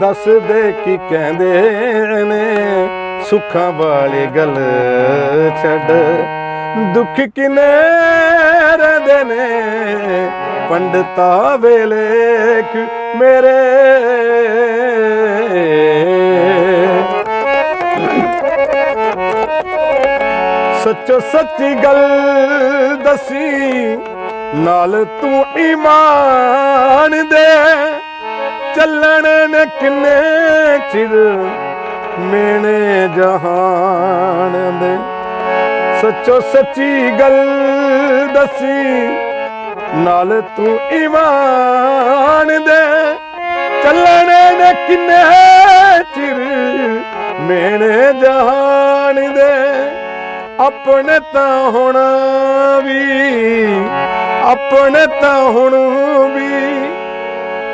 ਦੱਸਦੇ ਕੀ ਕਹਿੰਦੇ ਨੇ? ਸੁੱਖਾਂ ਵਾਲੀ ਗੱਲ ਛੱਡ, ਦੁੱਖ ਕਿਨੇ ਰਹਿੰਦੇ ਨੇ? ਪੰਡਤਾ ਵੇਲੇਖ ਮੇਰੇ ਸੱਚੋ ਸੱਚੀ ਗੱਲ ਦਸੀ ਨਾਲ ਤੂੰ ਈਮਾਨ ਦੇ। ਚੱਲਣ ਨੇ ਕਿੰਨੇ ਚਿਰ ਮੇਨੇ ਜਹਾਨ ਦੇ। ਸੱਚੋ ਸੱਚੀ ਗੱਲ ਦਸੀ, ਨਾਲ ਤੂੰ ਈਮਾਨ ਦੇ। ਚੱਲਣ ਨੇ ਕਿੰਨੇ ਚਿਰ ਮੇਨੇ ਜਹਾਨ ਦੇ। ਆਪਣੇ ਤਾਂ ਹੁਣ ਵੀ ਆਪਣੇ ਤਾਂ ਹੁਣ ਵੀ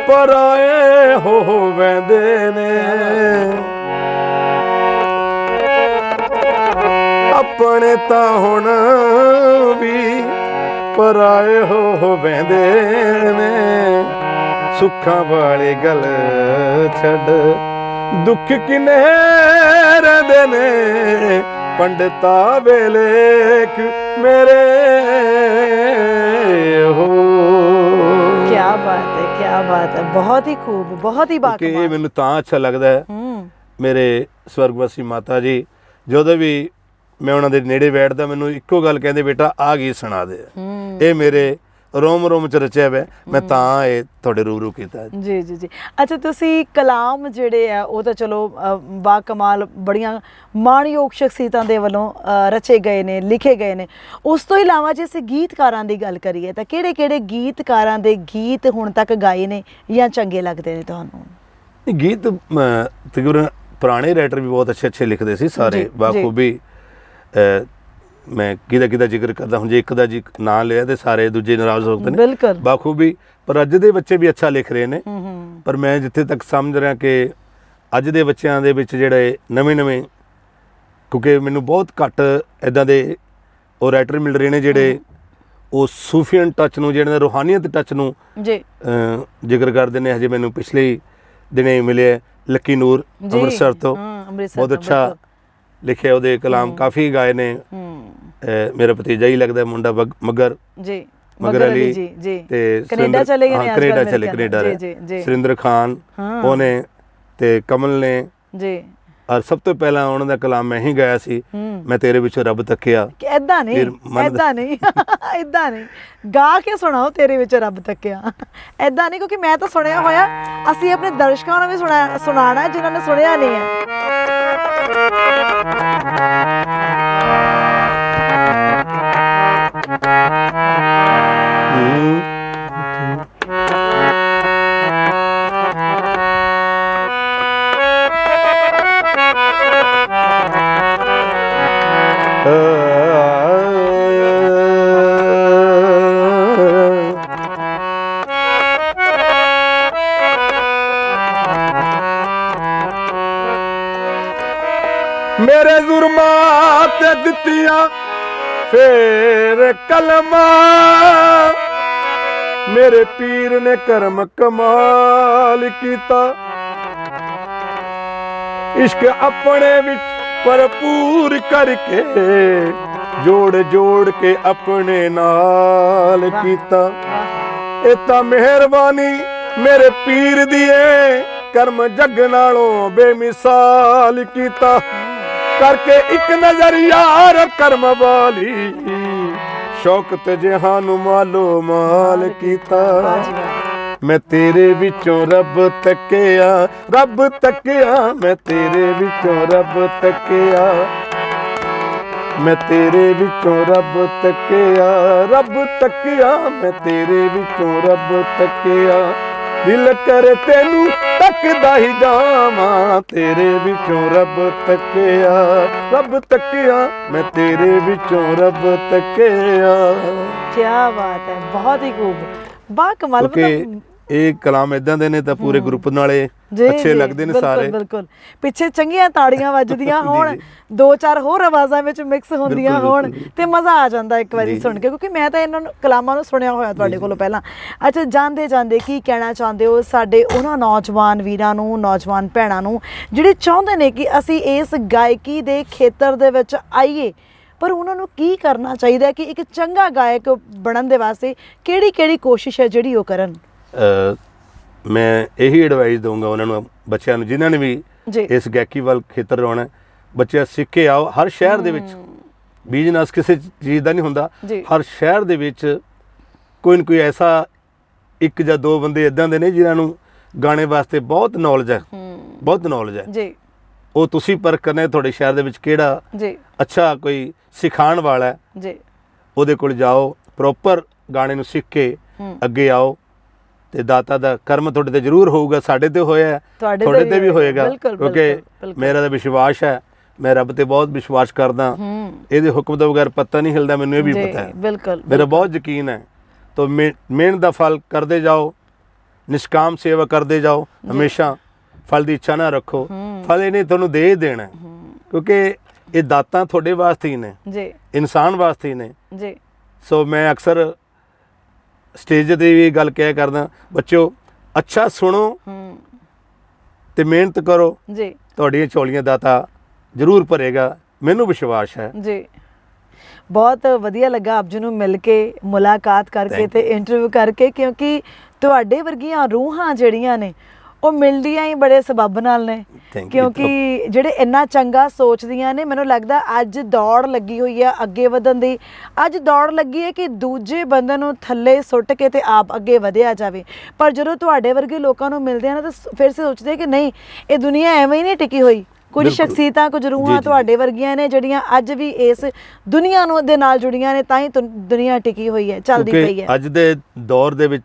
ਪਰਾਏ ਹੋ ਵੈਂਦੇ ਨੇ। ਆਪਣੇ ਤਾਂ ਹੁਣ ਵੀ ਪਰਾਏ ਹੋ ਵੈਂਦੇ ਨੇ। ਸੁੱਖਾਂ ਵਾਲੀ ਗੱਲ ਛੱਡ, ਦੁੱਖ ਕਿਨੇ ਰਹਿੰਦੇ ਨੇ? ਪੰਡਤਾ ਵੇਲੇਖ ਮੇਰੇ ਹੋ। ਕੀ ਬਾਤ ਹੈ ਕੀ ਬਾਤ ਹੈ। ਬਹੁਤ ਹੀ ਖੂਬ ਬਹੁਤ ਹੀ ਕਿ ਇਹ ਬਾਕਮਾਲ ਮੈਨੂੰ ਤਾਂ ਅੱਛਾ ਲੱਗਦਾ ਹੈ। ਮੇਰੇ ਸਵਰਗਵਾਸੀ ਮਾਤਾ ਜੀ ਜਦੋਂ ਵੀ ਮੈਂ ਉਹਨਾਂ ਦੇ ਨੇੜੇ ਬੈਠਦਾ ਮੈਨੂੰ ਇੱਕੋ ਗੱਲ ਕਹਿੰਦੇ ਬੇਟਾ ਆ ਗੀਤ ਸੁਣਾ ਦੇ। ਇਹ ਮੇਰੇ ਰੋਮ ਰੋਮ ਚ ਰਚਿਆ ਹੋਇਆ। ਮੈਂ ਤਾਂ ਇਹ ਤੁਹਾਡੇ ਰੂਬਰੂ ਕੀਤਾ ਜੀ ਜੀ ਜੀ। ਅੱਛਾ ਤੁਸੀਂ ਕਲਾਮ ਜਿਹੜੇ ਆ ਉਹ ਤਾਂ ਚਲੋ ਬਾ ਕਮਾਲ ਬੜੀਆਂ ਮਾਣਯੋਗ ਸ਼ਖਸੀਅਤਾਂ ਦੇ ਵੱਲੋਂ ਰਚੇ ਗਏ ਨੇ ਲਿਖੇ ਗਏ ਨੇ। ਉਸ ਤੋਂ ਇਲਾਵਾ ਜੇ ਅਸੀਂ ਗੀਤਕਾਰਾਂ ਦੀ ਗੱਲ ਕਰੀਏ ਤਾਂ ਕਿਹੜੇ ਕਿਹੜੇ ਗੀਤਕਾਰਾਂ ਦੇ ਗੀਤ ਹੁਣ ਤੱਕ ਗਾਏ ਨੇ ਜਾਂ ਚੰਗੇ ਲੱਗਦੇ ਨੇ ਤੁਹਾਨੂੰ? ਗੀਤ ਤਕਰੀਬਨ ਪੁਰਾਣੇ ਰਾਈਟਰ ਵੀ ਬਹੁਤ ਅੱਛੇ ਅੱਛੇ ਲਿਖਦੇ ਸੀ ਸਾਰੇ। ਬਾਖੂਬੀ ਮੈਂ ਕਿਹਦਾ ਕਿਹਦਾ ਜ਼ਿਕਰ ਕਰਦਾ ਹੁਣ ਜੇ ਇੱਕ ਦਾ ਜੀ ਨਾਂ ਲਿਆ ਤੇ ਸਾਰੇ ਦੂਜੇ ਨਾਰਾਜ਼ ਹੋ ਸਕਦੇ ਨੇ। ਬਿਲਕੁਲ। ਬਾਖੂਬੀ ਪਰ ਅੱਜ ਦੇ ਬੱਚੇ ਵੀ ਅੱਛਾ ਲਿਖ ਰਹੇ ਨੇ। ਪਰ ਮੈਂ ਜਿੱਥੇ ਤੱਕ ਸਮਝ ਰਿਹਾ ਕਿ ਅੱਜ ਦੇ ਬੱਚਿਆਂ ਦੇ ਵਿੱਚ ਜਿਹੜੇ ਨਵੇਂ-ਨਵੇਂ ਕਿਉਂਕਿ ਮੈਨੂੰ ਬਹੁਤ ਘੱਟ ਇਦਾਂ ਦੇ ਉਹ ਰਾਈਟਰ ਮਿਲ ਰਹੇ ਨੇ ਜਿਹੜੇ ਉਹ ਸੂਫੀਅਨ ਟੱਚ ਨੂੰ ਜਿਹੜੇ ਰੂਹਾਨੀਅਤ ਟੱਚ ਨੂੰ ਜੀ। ਜ਼ਿਕਰ ਕਰਦੇ ਨੇ। ਹਜੇ ਮੈਨੂੰ ਪਿਛਲੇ ਦਿਨੇ ਮਿਲੇ ਲੱਕੀ ਨੂਰ ਅੰਮ੍ਰਿਤਸਰ ਤੋਂ। ਬਹੁਤ ਅੱਛਾ ਲਿਖਿਆ ਉਹਦੇ ਕਲਾਮ ਕਾਫੀ ਗਾਏ ਨੇ। ਮੇਰਾ ਭਤੀਜਾ ਹੀ ਲੱਗਦਾ ਮੁੰਡਾ ਮਗਰ। ਜੀ ਮਗਰ ਅਲੀ ਜੀ ਜੀ। ਤੇ ਕੈਨੇਡਾ ਚਲੇ ਗਏ ਨੇ ਕੈਨੇਡਾ ਚਲੇ ਕੈਨੇਡਾ। ਜੀ, ਜੀ। ਸੁਰਿੰਦਰ ਖਾਨ। ਉਹਨੇ ਤੇ ਕਮਲ ਨੇ ਜੀ। ਔਰ ਸਭ ਤੋਂ ਪਹਿਲਾਂ ਉਹਨਾਂ ਦਾ ਕਲਾਮ ਮੈਂ ਹੀ ਗਾਇਆ ਸੀ। ਮੈਂ ਤੇਰੇ ਵਿੱਚੋਂ ਰੱਬ ਤੱਕਿਆ। ਐਦਾਂ ਨਹੀਂ ਐਦਾਂ ਨਹੀਂ ਐਦਾਂ ਨਹੀਂ। ਗਾ ਕੇ ਸੁਣਾਓ ਤੇਰੇ ਵਿੱਚ ਰੱਬ ਤੱਕਿਆ। ਐਦਾਂ ਨਹੀਂ ਕਿਉਂਕਿ ਮੈਂ ਤਾਂ ਸੁਣਿਆ ਹੋਇਆ। ਅਸੀਂ ਆਪਣੇ ਦਰਸ਼ਕਾਂ ਨੂੰ ਵੀ ਸੁਣਾ ਸੁਣਾਣਾ ਜਿਨ੍ਹਾਂ ਨੇ ਸੁਣਿਆ ਨਹੀਂ ਹੂੰ। ਦਿੱਤੀਆਂ, ਫੇਰ ਕਲਮਾ। ਮੇਰੇ ਪੀਰ ਨੇ ਕਰਮ ਕਮਾਲ ਕੀਤਾ। ਇਸ਼ਕ ਆਪਣੇ ਵਿੱਚ ਭਰਪੂਰ ਕਰਕੇ ਜੋੜ ਜੋੜ ਕੇ ਆਪਣੇ ਨਾਲ ਕੀਤਾ। ਇਹ ਤਾਂ ਮਿਹਰਬਾਨੀ ਮੇਰੇ ਪੀਰ ਦੀ ਏ। ਕਰਮ ਜੱਗ ਨਾਲੋਂ ਬੇਮਿਸਾਲ ਕੀਤਾ। ਕਰਕੇ ਇੱਕ ਨਜ਼ਰ ਯਾਰ ਕਰਮ ਵਾਲੀ। ਸ਼ੌਕ ਤੇ ਜਹਾਨ ਮਾਲੋ ਮਾਲ ਕੀਤਾ। ਮੈਂ ਤੇਰੇ ਵਿੱਚੋਂ ਰੱਬ ਤੱਕਿਆ ਰੱਬ ਤੱਕਿਆ, ਮੈਂ ਤੇਰੇ ਵਿੱਚੋਂ ਰੱਬ ਤੱਕਿਆ। ਮੈਂ ਤੇਰੇ ਵਿੱਚੋਂ ਰੱਬ ਤੱਕਿਆ ਰੱਬ ਤੱਕਿਆ, ਮੈਂ ਤੇਰੇ ਵਿੱਚੋਂ ਰੱਬ ਤੱਕਿਆ। ਦਿਲ ਕਰੇ ਤੈਨੂੰ ਤੱਕਦਾ ਹੀ ਜਾਵਾਂ। ਤੇਰੇ ਵਿੱਚੋਂ ਰੱਬ ਤੱਕਿਆ ਰੱਬ ਤੱਕਿਆ ਮੈਂ ਤੇਰੇ ਵਿੱਚੋਂ ਰੱਬ ਤੱਕਿਆ। ਕੀ ਬਾਤ ਹੈ ਬਹੁਤ ਹੀ ਖੂਬ। ਬਾ ਕਮਾਲ ਮਤਲਬ ਇਹ ਕਲਾਮ ਇਦਾਂ ਦੇ ਨੇ ਤਾਂ ਪੂਰੇ ਗਰੁੱਪ ਨਾਲੇ ਜੀ, ਅੱਛੇ ਜੀ, ਲੱਗਦੇ ਨੇ ਬਿਲਕੁਲ, ਸਾਰੇ। ਬਿਲਕੁਲ। ਪਿੱਛੇ ਚੰਗੀਆਂ ਤਾੜੀਆਂ ਵੱਜਦੀਆਂ ਜੀ, ਹੋਣ ਜੀ। ਦੋ ਚਾਰ ਹੋਰ ਆਵਾਜ਼ਾਂ ਵਿੱਚ ਮਿਕਸ ਹੁੰਦੀਆਂ ਬਿਲਕੁਲ, ਹੋਣ ਬਿਲਕੁਲ। ਤੇ ਮਜ਼ਾ ਆ ਜਾਂਦਾ ਇੱਕ ਵਾਰੀ ਜੀ, ਸੁਣ। ਕੇ ਕਿਉਂਕਿ ਮੈਂ ਤਾਂ ਇਹਨਾਂ ਨੂੰ ਕਲਾਮਾਂ ਨੂੰ ਸੁਣਿਆ ਹੋਇਆ ਤੁਹਾਡੇ ਕੋਲੋਂ ਪਹਿਲਾਂ। ਅੱਛਾ ਜਾਂਦੇ ਜਾਂਦੇ ਕੀ ਕਹਿਣਾ ਚਾਹੁੰਦੇ ਹੋ ਸਾਡੇ ਉਹਨਾਂ ਨੌਜਵਾਨ ਵੀਰਾਂ ਨੂੰ ਨੌਜਵਾਨ ਭੈਣਾਂ ਨੂੰ ਜਿਹੜੇ ਚਾਹੁੰਦੇ ਨੇ ਕਿ ਅਸੀਂ ਇਸ ਗਾਇਕੀ ਦੇ ਖੇਤਰ ਦੇ ਵਿੱਚ ਆਈਏ? ਪਰ ਉਹਨਾਂ ਨੂੰ ਕੀ ਕਰਨਾ ਚਾਹੀਦਾ ਹੈ ਕਿ ਇੱਕ ਚੰਗਾ ਗਾਇਕ ਬਣਨ ਦੇ ਵਾਸਤੇ ਕਿਹੜੀ ਕਿਹੜੀ ਕੋਸ਼ਿਸ਼ ਹੈ ਜਿਹੜੀ ਉਹ ਕਰਨ? ਮੈਂ ਇਹੀ ਐਡਵਾਈਸ ਦਊਂਗਾ ਉਹਨਾਂ ਨੂੰ ਬੱਚਿਆਂ ਨੂੰ ਜਿਨ੍ਹਾਂ ਨੇ ਵੀ ਇਸ ਗਾਇਕੀ ਵੱਲ ਖੇਤਰ ਹੈ, ਬੱਚੇ ਸਿੱਖ ਕੇ ਆਓ ਹਰ ਸ਼ਹਿਰ ਦੇ ਵਿੱਚ ਬਿਜ਼ਨਸ ਕਿਸੇ ਚੀਜ਼ ਦਾ ਨਹੀਂ ਹੁੰਦਾ। ਹਰ ਸ਼ਹਿਰ ਦੇ ਵਿੱਚ ਕੋਈ ਨਾ ਕੋਈ ਐਸਾ ਇੱਕ ਜਾਂ ਦੋ ਬੰਦੇ ਇਦਾਂ ਦੇ ਨੇ ਜਿਨ੍ਹਾਂ ਨੂੰ ਗਾਣੇ ਵਾਸਤੇ ਬਹੁਤ ਨੌਲੇਜ ਹੈ। ਬਹੁਤ ਨੌਲੇਜ ਹੈ। ਜੀ। ਉਹ ਤੁਸੀਂ ਪਰਖ ਕਰਨਾ ਤੁਹਾਡੇ ਸ਼ਹਿਰ ਦੇ ਵਿੱਚ ਕਿਹੜਾ ਜੀ। ਅੱਛਾ ਕੋਈ ਸਿਖਾਉਣ ਵਾਲਾ ਹੈ। ਜੀ। ਉਹਦੇ ਕੋਲ ਜਾਓ ਪ੍ਰੋਪਰ ਗਾਣੇ ਨੂੰ ਸਿੱਖ ਕੇ ਅੱਗੇ ਆਓ। ਤੇ ਦਾਤਾ ਦਾ ਕਰਮ ਤੁਹਾਡੇ ਤੇ ਜ਼ਰੂਰ ਹੋਊਗਾ ਸਾਡੇ ਤੇ ਹੋਇਆ ਤੁਹਾਡੇ ਤੇ ਵੀ ਹੋਏਗਾ। ਕਿਉਂਕਿ। ਮੇਰਾ ਤਾਂ ਵਿਸ਼ਵਾਸ ਹੈ ਮੈਂ ਰੱਬ ਤੇ ਬਹੁਤ ਵਿਸ਼ਵਾਸ ਕਰਦਾ। ਇਹਦੇ ਹੁਕਮ ਤੋਂ ਬਗੈਰ ਪਤਾ ਨਹੀਂ ਹਿਲਦਾ ਮੈਨੂੰ ਇਹ ਵੀ ਪਤਾ ਹੈ। ਬਿਲਕੁਲ ਮੇਰਾ ਬਹੁਤ ਯਕੀਨ ਹੈ ਤੋ ਮਿਹਨਤ ਦਾ ਫਲ ਕਰਦੇ ਜਾਓ ਨਿਸ਼ਕਾਮ ਸੇਵਾ ਕਰਦੇ ਜਾਓ ਹਮੇਸ਼ਾ ਫਲ ਦੀ ਇੱਛਾ ਨਾ ਰੱਖੋ। ਫਲ ਇਹਨੇ ਤੁਹਾਨੂੰ ਦੇ ਦੇਣਾ ਕਿਉਂਕਿ ਇਹ ਦਾਤਾਂ ਤੁਹਾਡੇ ਵਾਸਤੇ ਹੀ ਨੇ ਜੀ। ਇਨਸਾਨ ਵਾਸਤੇ ਹੀ ਨੇ। ਜੀ। ਸੋ ਮੈਂ ਅਕਸਰ ਸਟੇਜ ਤੇ ਵੀ ਗੱਲ ਕਿਹਾ ਕਰਦਾ ਬੱਚਿਓ ਅੱਛਾ ਸੁਣੋ ਤੇ ਮਿਹਨਤ ਕਰੋ। ਜੀ। ਤੁਹਾਡੀਆਂ ਝੋਲੀਆਂ ਦਾਤਾ ਜ਼ਰੂਰ ਭਰੇਗਾ। ਮੈਨੂੰ ਵਿਸ਼ਵਾਸ ਹੈ। ਜੀ। ਬਹੁਤ ਵਧੀਆ ਲੱਗਾ ਆਪ ਜੀ ਨੂੰ ਮਿਲ ਕੇ ਮੁਲਾਕਾਤ ਕਰਕੇ ਤੇ ਇੰਟਰਵਿਊ ਕਰਕੇ ਕਿਉਂਕਿ ਤੁਹਾਡੇ ਵਰਗੀਆਂ ਰੂਹਾਂ ਜਿਹੜੀਆਂ ਨੇ ਉਹ ਮਿਲਦੀਆਂ ਹੀ ਬੜੇ ਸਬੱਬ ਨਾਲ ਨੇ। Thank you. ਕਿਉਂਕਿ ਜਿਹੜੇ ਇੰਨਾ ਚੰਗਾ ਸੋਚਦੀਆਂ ਨੇ ਮੈਨੂੰ ਲੱਗਦਾ ਅੱਜ ਦੌੜ ਲੱਗੀ ਹੋਈ ਆ ਅੱਗੇ ਵਧਣ ਦੀ। ਅੱਜ ਦੌੜ ਲੱਗੀ ਹੈ ਕਿ ਦੂਜੇ ਬੰਦੇ ਨੂੰ ਥੱਲੇ ਸੁੱਟ ਕੇ ਤੇ ਆਪ ਅੱਗੇ ਵਧਿਆ ਜਾਵੇ। ਪਰ ਜਦੋਂ ਤੁਹਾਡੇ ਵਰਗੇ ਲੋਕਾਂ ਨੂੰ ਮਿਲਦੇ ਆ ਨਾ ਤਾਂ ਸ- ਫਿਰ ਸੋਚਦੇ ਆ ਕਿ ਨਹੀਂ ਇਹ ਦੁਨੀਆ ਐਵੇਂ ਹੀ ਨਹੀਂ ਟਿਕੀ ਹੋਈ। ਕੁਝ ਬਿਲਕੁਲ। ਸ਼ਖਸੀਅਤਾਂ ਕੁਝ ਜੀ, ਰੂਹਾਂ ਜੀ, ਤੁਹਾਡੇ ਵਰਗੀਆਂ ਨੇ ਜਿਹੜੀਆਂ ਅੱਜ ਵੀ ਇਸ ਦੁਨੀਆ ਨੂੰ ਦੇ ਨਾਲ ਜੁੜੀਆਂ ਨੇ ਤਾਂ ਹੀ ਦੁਨ- ਦੁਨੀਆ ਟਿਕੀ ਹੋਈ ਹੈ ਚੱਲਦੀ ਪਈ ਹੈ। ਅੱਜ ਦੇ ਦੌਰ ਦੇ ਵਿੱਚ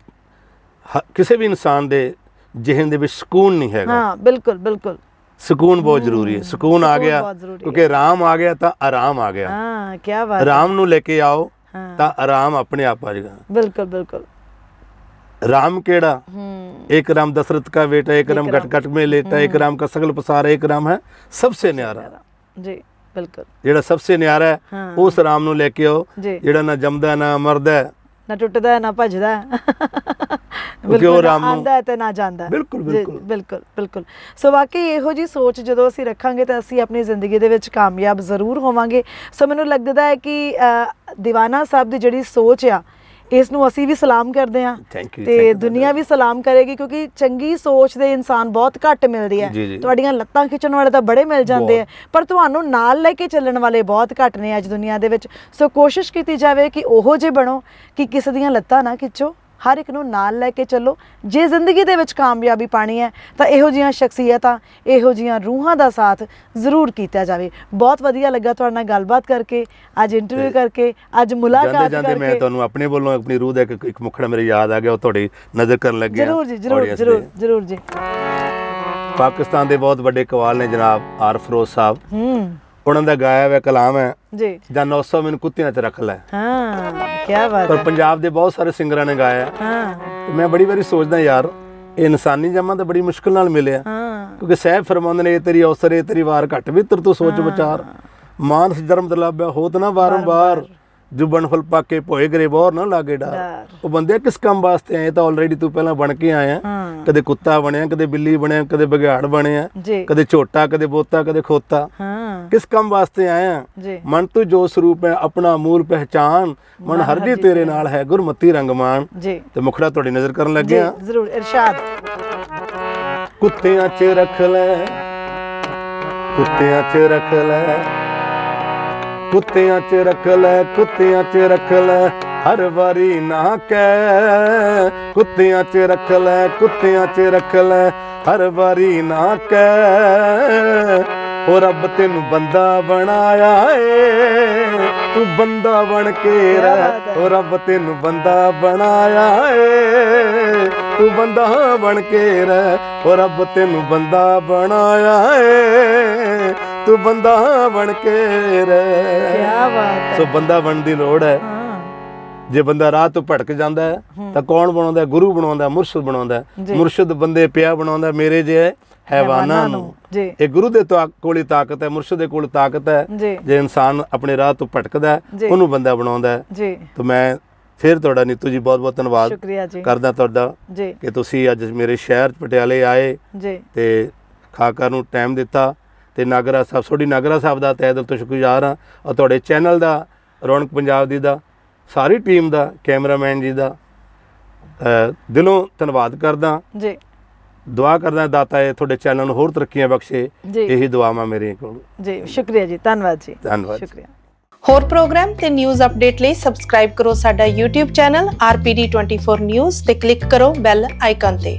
ਹ- ਕਿਸੇ ਵੀ ਇਨਸਾਨ ਦੇ ਜਿਹਨ ਦੇ ਵਿੱਚ ਸਕੂਨ ਨਹੀਂ ਹੈਗਾ। ਹਾਂ ਬਿਲਕੁਲ ਬਿਲਕੁਲ। ਸਕੂਨ ਬਹੁਤ ਜ਼ਰੂਰੀ ਹੈ। ਸਕੂਨ ਆ ਗਿਆ ਕਿਉਂਕਿ ਆਰਾਮ ਆ ਗਿਆ ਤਾਂ ਆਰਾਮ ਆ ਗਿਆ। ਹਾਂ ਕੀ ਬਾਤ ਆਰਾਮ ਨੂੰ ਲੈ ਕੇ ਆਓ ਤਾਂ ਆਰਾਮ ਆਪਣੇ ਆਪ ਆ ਜਾਏਗਾ। ਬਿਲਕੁਲ ਬਿਲਕੁਲ। राम केड़ा एक राम दशरथ का बेटा एक राम घटघट में लेटा एक राम का सगल पसारा एक राम है सबसे न्यारा जी ਬਿਲਕੁਲ। ਜਿਹੜਾ ਸਭ ਤੋਂ ਨਿਆਰਾ ਹੈ ਉਸ ਰਾਮ ਨੂੰ ਲੈ ਕੇ ਆਓ। ਜਿਹੜਾ ਨਾ ਜੰਮਦਾ ਨਾ ਮਰਦਾ ਹੈ ਨਾ ਟੁੱਟਦਾ ਨਾ ਭੱਜਦਾ ਆਉਂਦਾ ਹੈ ਤੇ ਨਾ ਜਾਂਦਾ। ਬਿਲਕੁਲ, ਬਿਲਕੁਲ। ਬਿਲਕੁਲ ਬਿਲਕੁਲ ਸੋ ਵਾਕਈ ਇਹੋ ਜੀ ਸੋਚ ਜਦੋਂ ਅਸੀਂ ਰੱਖਾਂਗੇ ਤਾਂ ਅਸੀਂ ਆਪਣੀ ਜ਼ਿੰਦਗੀ ਦੇ ਵਿੱਚ ਕਾਮਯਾਬ ਜ਼ਰੂਰ ਹੋਵਾਂਗੇ ਸੋ ਮੈਨੂੰ ਲੱਗਦਾ ਹੈ ਕਿ ਦੀਵਾਨਾ ਸਾਹਿਬ ਦੀ ਜਿਹੜੀ ਸੋਚ ਆ ਇਸ ਨੂੰ ਅਸੀਂ ਵੀ ਸਲਾਮ ਕਰਦੇ ਹਾਂ ਤੇ ਦੁਨੀਆ ਵੀ ਸਲਾਮ ਕਰੇਗੀ ਕਿਉਂਕਿ ਚੰਗੀ ਸੋਚ ਦੇ ਇਨਸਾਨ ਬਹੁਤ ਘੱਟ ਮਿਲਦੀ ਜੀ। ਤੁਹਾਡੀਆਂ ਲੱਤਾਂ ਖਿੱਚਣ ਵਾਲੇ ਤਾਂ ਬੜੇ ਮਿਲ ਜਾਂਦੇ ਆ। ਪਰ ਤੁਹਾਨੂੰ ਨਾਲ ਲੈ ਕੇ ਚੱਲਣ ਵਾਲੇ ਬਹੁਤ ਘੱਟ ਨੇ ਅੱਜ ਦੁਨੀਆ ਦੇ ਵਿੱਚ। ਸੋ ਕੋਸ਼ਿਸ਼ ਕੀਤੀ ਜਾਵੇ ਕਿ ਉਹੋ ਜੇ ਬਣੋ ਕਿ ਕਿਸੇ ਦੀਆਂ ਲੱਤਾਂ ਨਾ ਖਿੱਚੋ। ਹਰ ਇੱਕ ਨੂੰ ਨਾਲ ਲੈ ਕੇ ਚੱਲੋ। ਜੇ ਜ਼ਿੰਦਗੀ ਦੇ ਵਿੱਚ ਕਾਮਯਾਬੀ ਪਾਣੀ ਹੈ ਤਾਂ ਇਹੋ ਜੀਆਂ ਸ਼ਖਸੀਅਤਾਂ ਇਹੋ ਜੀਆਂ ਰੂਹਾਂ ਦਾ ਸਾਥ ਜ਼ਰੂਰ ਕੀਤਾ ਜਾਵੇ। ਬਹੁਤ ਵਧੀਆ ਲੱਗਾ ਤੁਹਾਡੇ ਨਾਲ ਗੱਲਬਾਤ ਕਰਕੇ ਅੱਜ ਇੰਟਰਵਿਊ ਕਰਕੇ ਅੱਜ ਮੁਲਾਕਾਤ ਜਾਂਦੇ ਮੈਂ ਕਰਕੇ। ਤੁਹਾਨੂੰ ਆਪਣੇ ਵੱਲੋਂ ਆਪਣੀ ਰੂਹ ਦਾ ਇੱਕ ਇੱਕ ਮੁਖੜਾ ਮੇਰੇ ਯਾਦ ਆ ਗਿਆ ਉਹ ਤੁਹਾਡੀ ਨਜ਼ਰ ਕਰਨ ਲੱਗਿਆ। ਜ਼ਰੂਰ ਜੀ ਜ਼ਰੂਰ ਜ਼ਰੂਰ। ਜ਼ਰੂਰ ਜੀ। ਪਾਕਿਸਤਾਨ ਦੇ ਬਹੁਤ ਵੱਡੇ ਕਵਾਲ ਨੇ ਜਨਾਬ ਆਰ ਫਰੋਜ਼ ਸਾਹਿਬ। ਹੂੰ। ਉਹਨਾਂ ਦਾ ਗਾਇਆ ਹੋਇਆ ਕਲਾਮ ਹੈ। ਜੀ। ਜਾਂ 900 ਮੈਨੂੰ ਕੁੱਤਿਆਂ 'ਚ ਰੱਖ ਲੈ। ਹਾਂ ਕੀ ਬਾਤ ਪਰ ਹੈ। ਪੰਜਾਬ ਦੇ ਬਹੁਤ ਸਾਰੇ ਸਿੰਗਰਾਂ ਨੇ ਗਾਇਆ। ਹੈ। ਹਾਂ ਤੇ ਮੈਂ ਬੜੀ ਵਾਰੀ ਸੋਚਦਾ ਯਾਰ ਇਹ ਇਨਸਾਨੀ ਜਮਾ ਤਾਂ ਬੜੀ ਮੁਸ਼ਕਲ ਨਾਲ ਮਿਲਿਆ। ਹਾਂ। ਕਿਉਂਕਿ ਸਹਿਬ ਫਰਮਾਉਂਦੇ ਨੇ ਇਹ ਤੇਰੀ ਇਹ ਤੇਰੀ ਵਾਰ ਘੱਟ ਵੀ ਤਰ ਤੂੰ ਸੋਚ ਵਿਚਾਰ। ਮਾਨਸ ਜਨਮ ਦਲਾਬਿਆ ਹੋਤ ਨਾ ਬਾਰੰਬਾਰ ਜੁਬਨ ਫਲ ਪਾਕੇ ਭੋਏ ਗਰੇ ਬੋਰ ਨਾ ਲਾਗੇ ਡਾਰ। ਉਹ ਬੰਦੇ ਕਿਸ ਕੰਮ ਵਾਸਤੇ ਆਏ ਤਾਂ ਆਲਰੇਡੀ ਤੂੰ ਪਹਿਲਾਂ ਬਣ ਕੇ ਆਇਆ। ਕਦੇ ਕੁੱਤਾ ਬਣਿਆ ਕਦੇ ਬਿੱਲੀ ਬਣਿਆ ਕਦੇ ਬਗਿਆੜ ਬਣਿਆ ਕਦੇ ਝੋਟਾ ਕਦੇ ਬੋਤਾ ਕਦੇ ਖੋਤਾ। ਕਿਸ ਕੰਮ ਵਾਸਤੇ ਆਇਆ? ਮਨ ਤੂੰ ਜੋ ਸਰੂਪ ਹੈ ਆਪਣਾ ਮੂਲ ਪਹਿਚਾਨ। ਮਨ ਹਰ ਜੀ ਤੇਰੇ ਨਾਲ ਹੈ ਗੁਰਮਤੀ ਰੰਗਮਾਨ। ਤੇ ਮੁਖੜਾ ਤੁਹਾਡੀ ਨਜ਼ਰ ਕਰਨ ਜੀ ਲੱਗਿਆ ਜ਼ਰੂਰ ਇਰਸ਼ਾਦ। ਕੁੱਤਿਆਂ 'ਚ ਰੱਖ ਲੈ। ਕੁੱਤਿਆਂ 'ਚ ਰੱਖ ਲੈ। ਕੁੱਤਿਆਂ 'ਚ ਰੱਖ ਲੈ ਕੁੱਤਿਆਂ 'ਚ ਰੱਖ ਲੈ ਹਰ ਵਾਰੀ ਨਾ ਕਹਿ। ਕੁੱਤਿਆਂ 'ਚ ਰੱਖ ਲੈ ਕੁੱਤਿਆਂ 'ਚ ਰੱਖ ਲੈ ਹਰ ਵਾਰੀ ਨਾ ਕਹਿ। ਉਹ ਰੱਬ ਤੈਨੂੰ ਬੰਦਾ ਬਣਾਇਆ ਏ ਤੂੰ ਬੰਦਾ ਬਣ ਕੇ ਰਹਿ। ਉਹ ਰੱਬ ਤੈਨੂੰ ਬੰਦਾ ਬਣਾਇਆ ਏ ਤੂੰ ਬੰਦਾ ਬਣ ਕੇ ਰਹਿ। ਉਹ ਰੱਬ ਤੈਨੂੰ ਬੰਦਾ ਬਣਾਇਆ ਏ। ਤੂੰ ਬੰਦਾ ਬਣ ਕੇ ਕੀ ਰਹਿ ਬਾਤ ਸੋ ਬੰਦਾ ਬਣਨ ਦੀ ਲੋੜ ਹੈ। ਜੇ ਬੰਦਾ ਰਾਹ ਤੋਂ ਭਟਕ ਜਾਂਦਾ ਹੈ ਤਾਂ ਕੌਣ ਬਣਾਉਂਦਾ ਹੈ? ਗੁਰੂ ਬਣਾਉਂਦਾ ਹੈ, ਮੁਰਸ਼ਿਦ ਬਣਾਉਂਦਾ। ਮੁਰਸ਼ਿਦ ਬੰਦੇ ਪਿਆ ਬਣਾਉਂਦਾ ਮੇਰੇ ਜੇ ਹੈਵਾਨਾਂ ਨੂੰ। ਇਹ ਗੁਰੂ ਦੇ ਤਾਂ ਕੋਲ ਤਾਕਤ ਹੈ ਮੁਰਸ਼ਿਦ ਦੇ ਕੋਲ ਤਾਕਤ ਹੈ। ਜੀ। ਇਨਸਾਨ ਆਪਣੇ ਰਾਹ ਤੋਂ ਭਟਕਦਾ ਉਹਨੂੰ ਬੰਦਾ ਬਣਾਉਂਦਾ ਹੈ। ਜੀ। ਤਾਂ ਮੈਂ ਫਿਰ ਤੁਹਾਡਾ ਨੀਤੂ ਜੀ ਬਹੁਤ ਬਹੁਤ ਧੰਨਵਾਦ ਕਰਦਾ ਤੁਹਾਡਾ ਜੀ। ਕਿ ਤੁਸੀਂ ਅੱਜ ਮੇਰੇ ਸ਼ਹਿਰ ਪਟਿਆਲੇ ਆਏ ਜੀ। ਤੇ ਖਾਕਾ ਨੂੰ ਟਾਈਮ ਦਿੱਤਾ। ਤੇ ਨਾਗਰਾ ਸਾਹਿਬ ਤੁਹਾਡੀ ਨਾਗਰਾ ਸਾਹਿਬ ਦਾ ਤਹਿ ਦਿਲ ਤੋਂ ਸ਼ੁਕਰਗੁਜ਼ਾਰ ਹਾਂ। ਔਰ ਤੁਹਾਡੇ ਚੈਨਲ ਦਾ ਰੌਣਕ ਪੰਜਾਬ ਦੀ ਦਾ ਸਾਰੀ ਟੀਮ ਦਾ ਕੈਮਰਾਮੈਨ ਜੀ ਦਾ ਦਿਲੋਂ ਧੰਨਵਾਦ ਕਰਦਾ। ਜੀ। ਦੁਆ ਕਰਦਾ ਦਾਤਾ ਇਹ ਤੁਹਾਡੇ ਚੈਨਲ ਨੂੰ ਹੋਰ ਤਰੱਕੀਆਂ ਬਖਸ਼ੇ। ਇਹੀ ਦੁਆਵਾਂ ਮੇਰੀਆਂ ਕੋਲ। ਜੀ ਸ਼ੁਕਰੀਆ ਜੀ। ਧੰਨਵਾਦ ਜੀ। ਧੰਨਵਾਦ ਸ਼ੁਕਰੀਆ। ਹੋਰ ਪ੍ਰੋਗਰਾਮ ਤੇ ਨਿਊਜ਼ ਅਪਡੇਟ ਲਈ ਸਬਸਕ੍ਰਾਈਬ ਕਰੋ ਸਾਡਾ YouTube ਚੈਨਲ RPD24 News ਤੇ ਕਲਿੱਕ ਕਰੋ ਬੈਲ ਆਈਕਨ ਤੇ।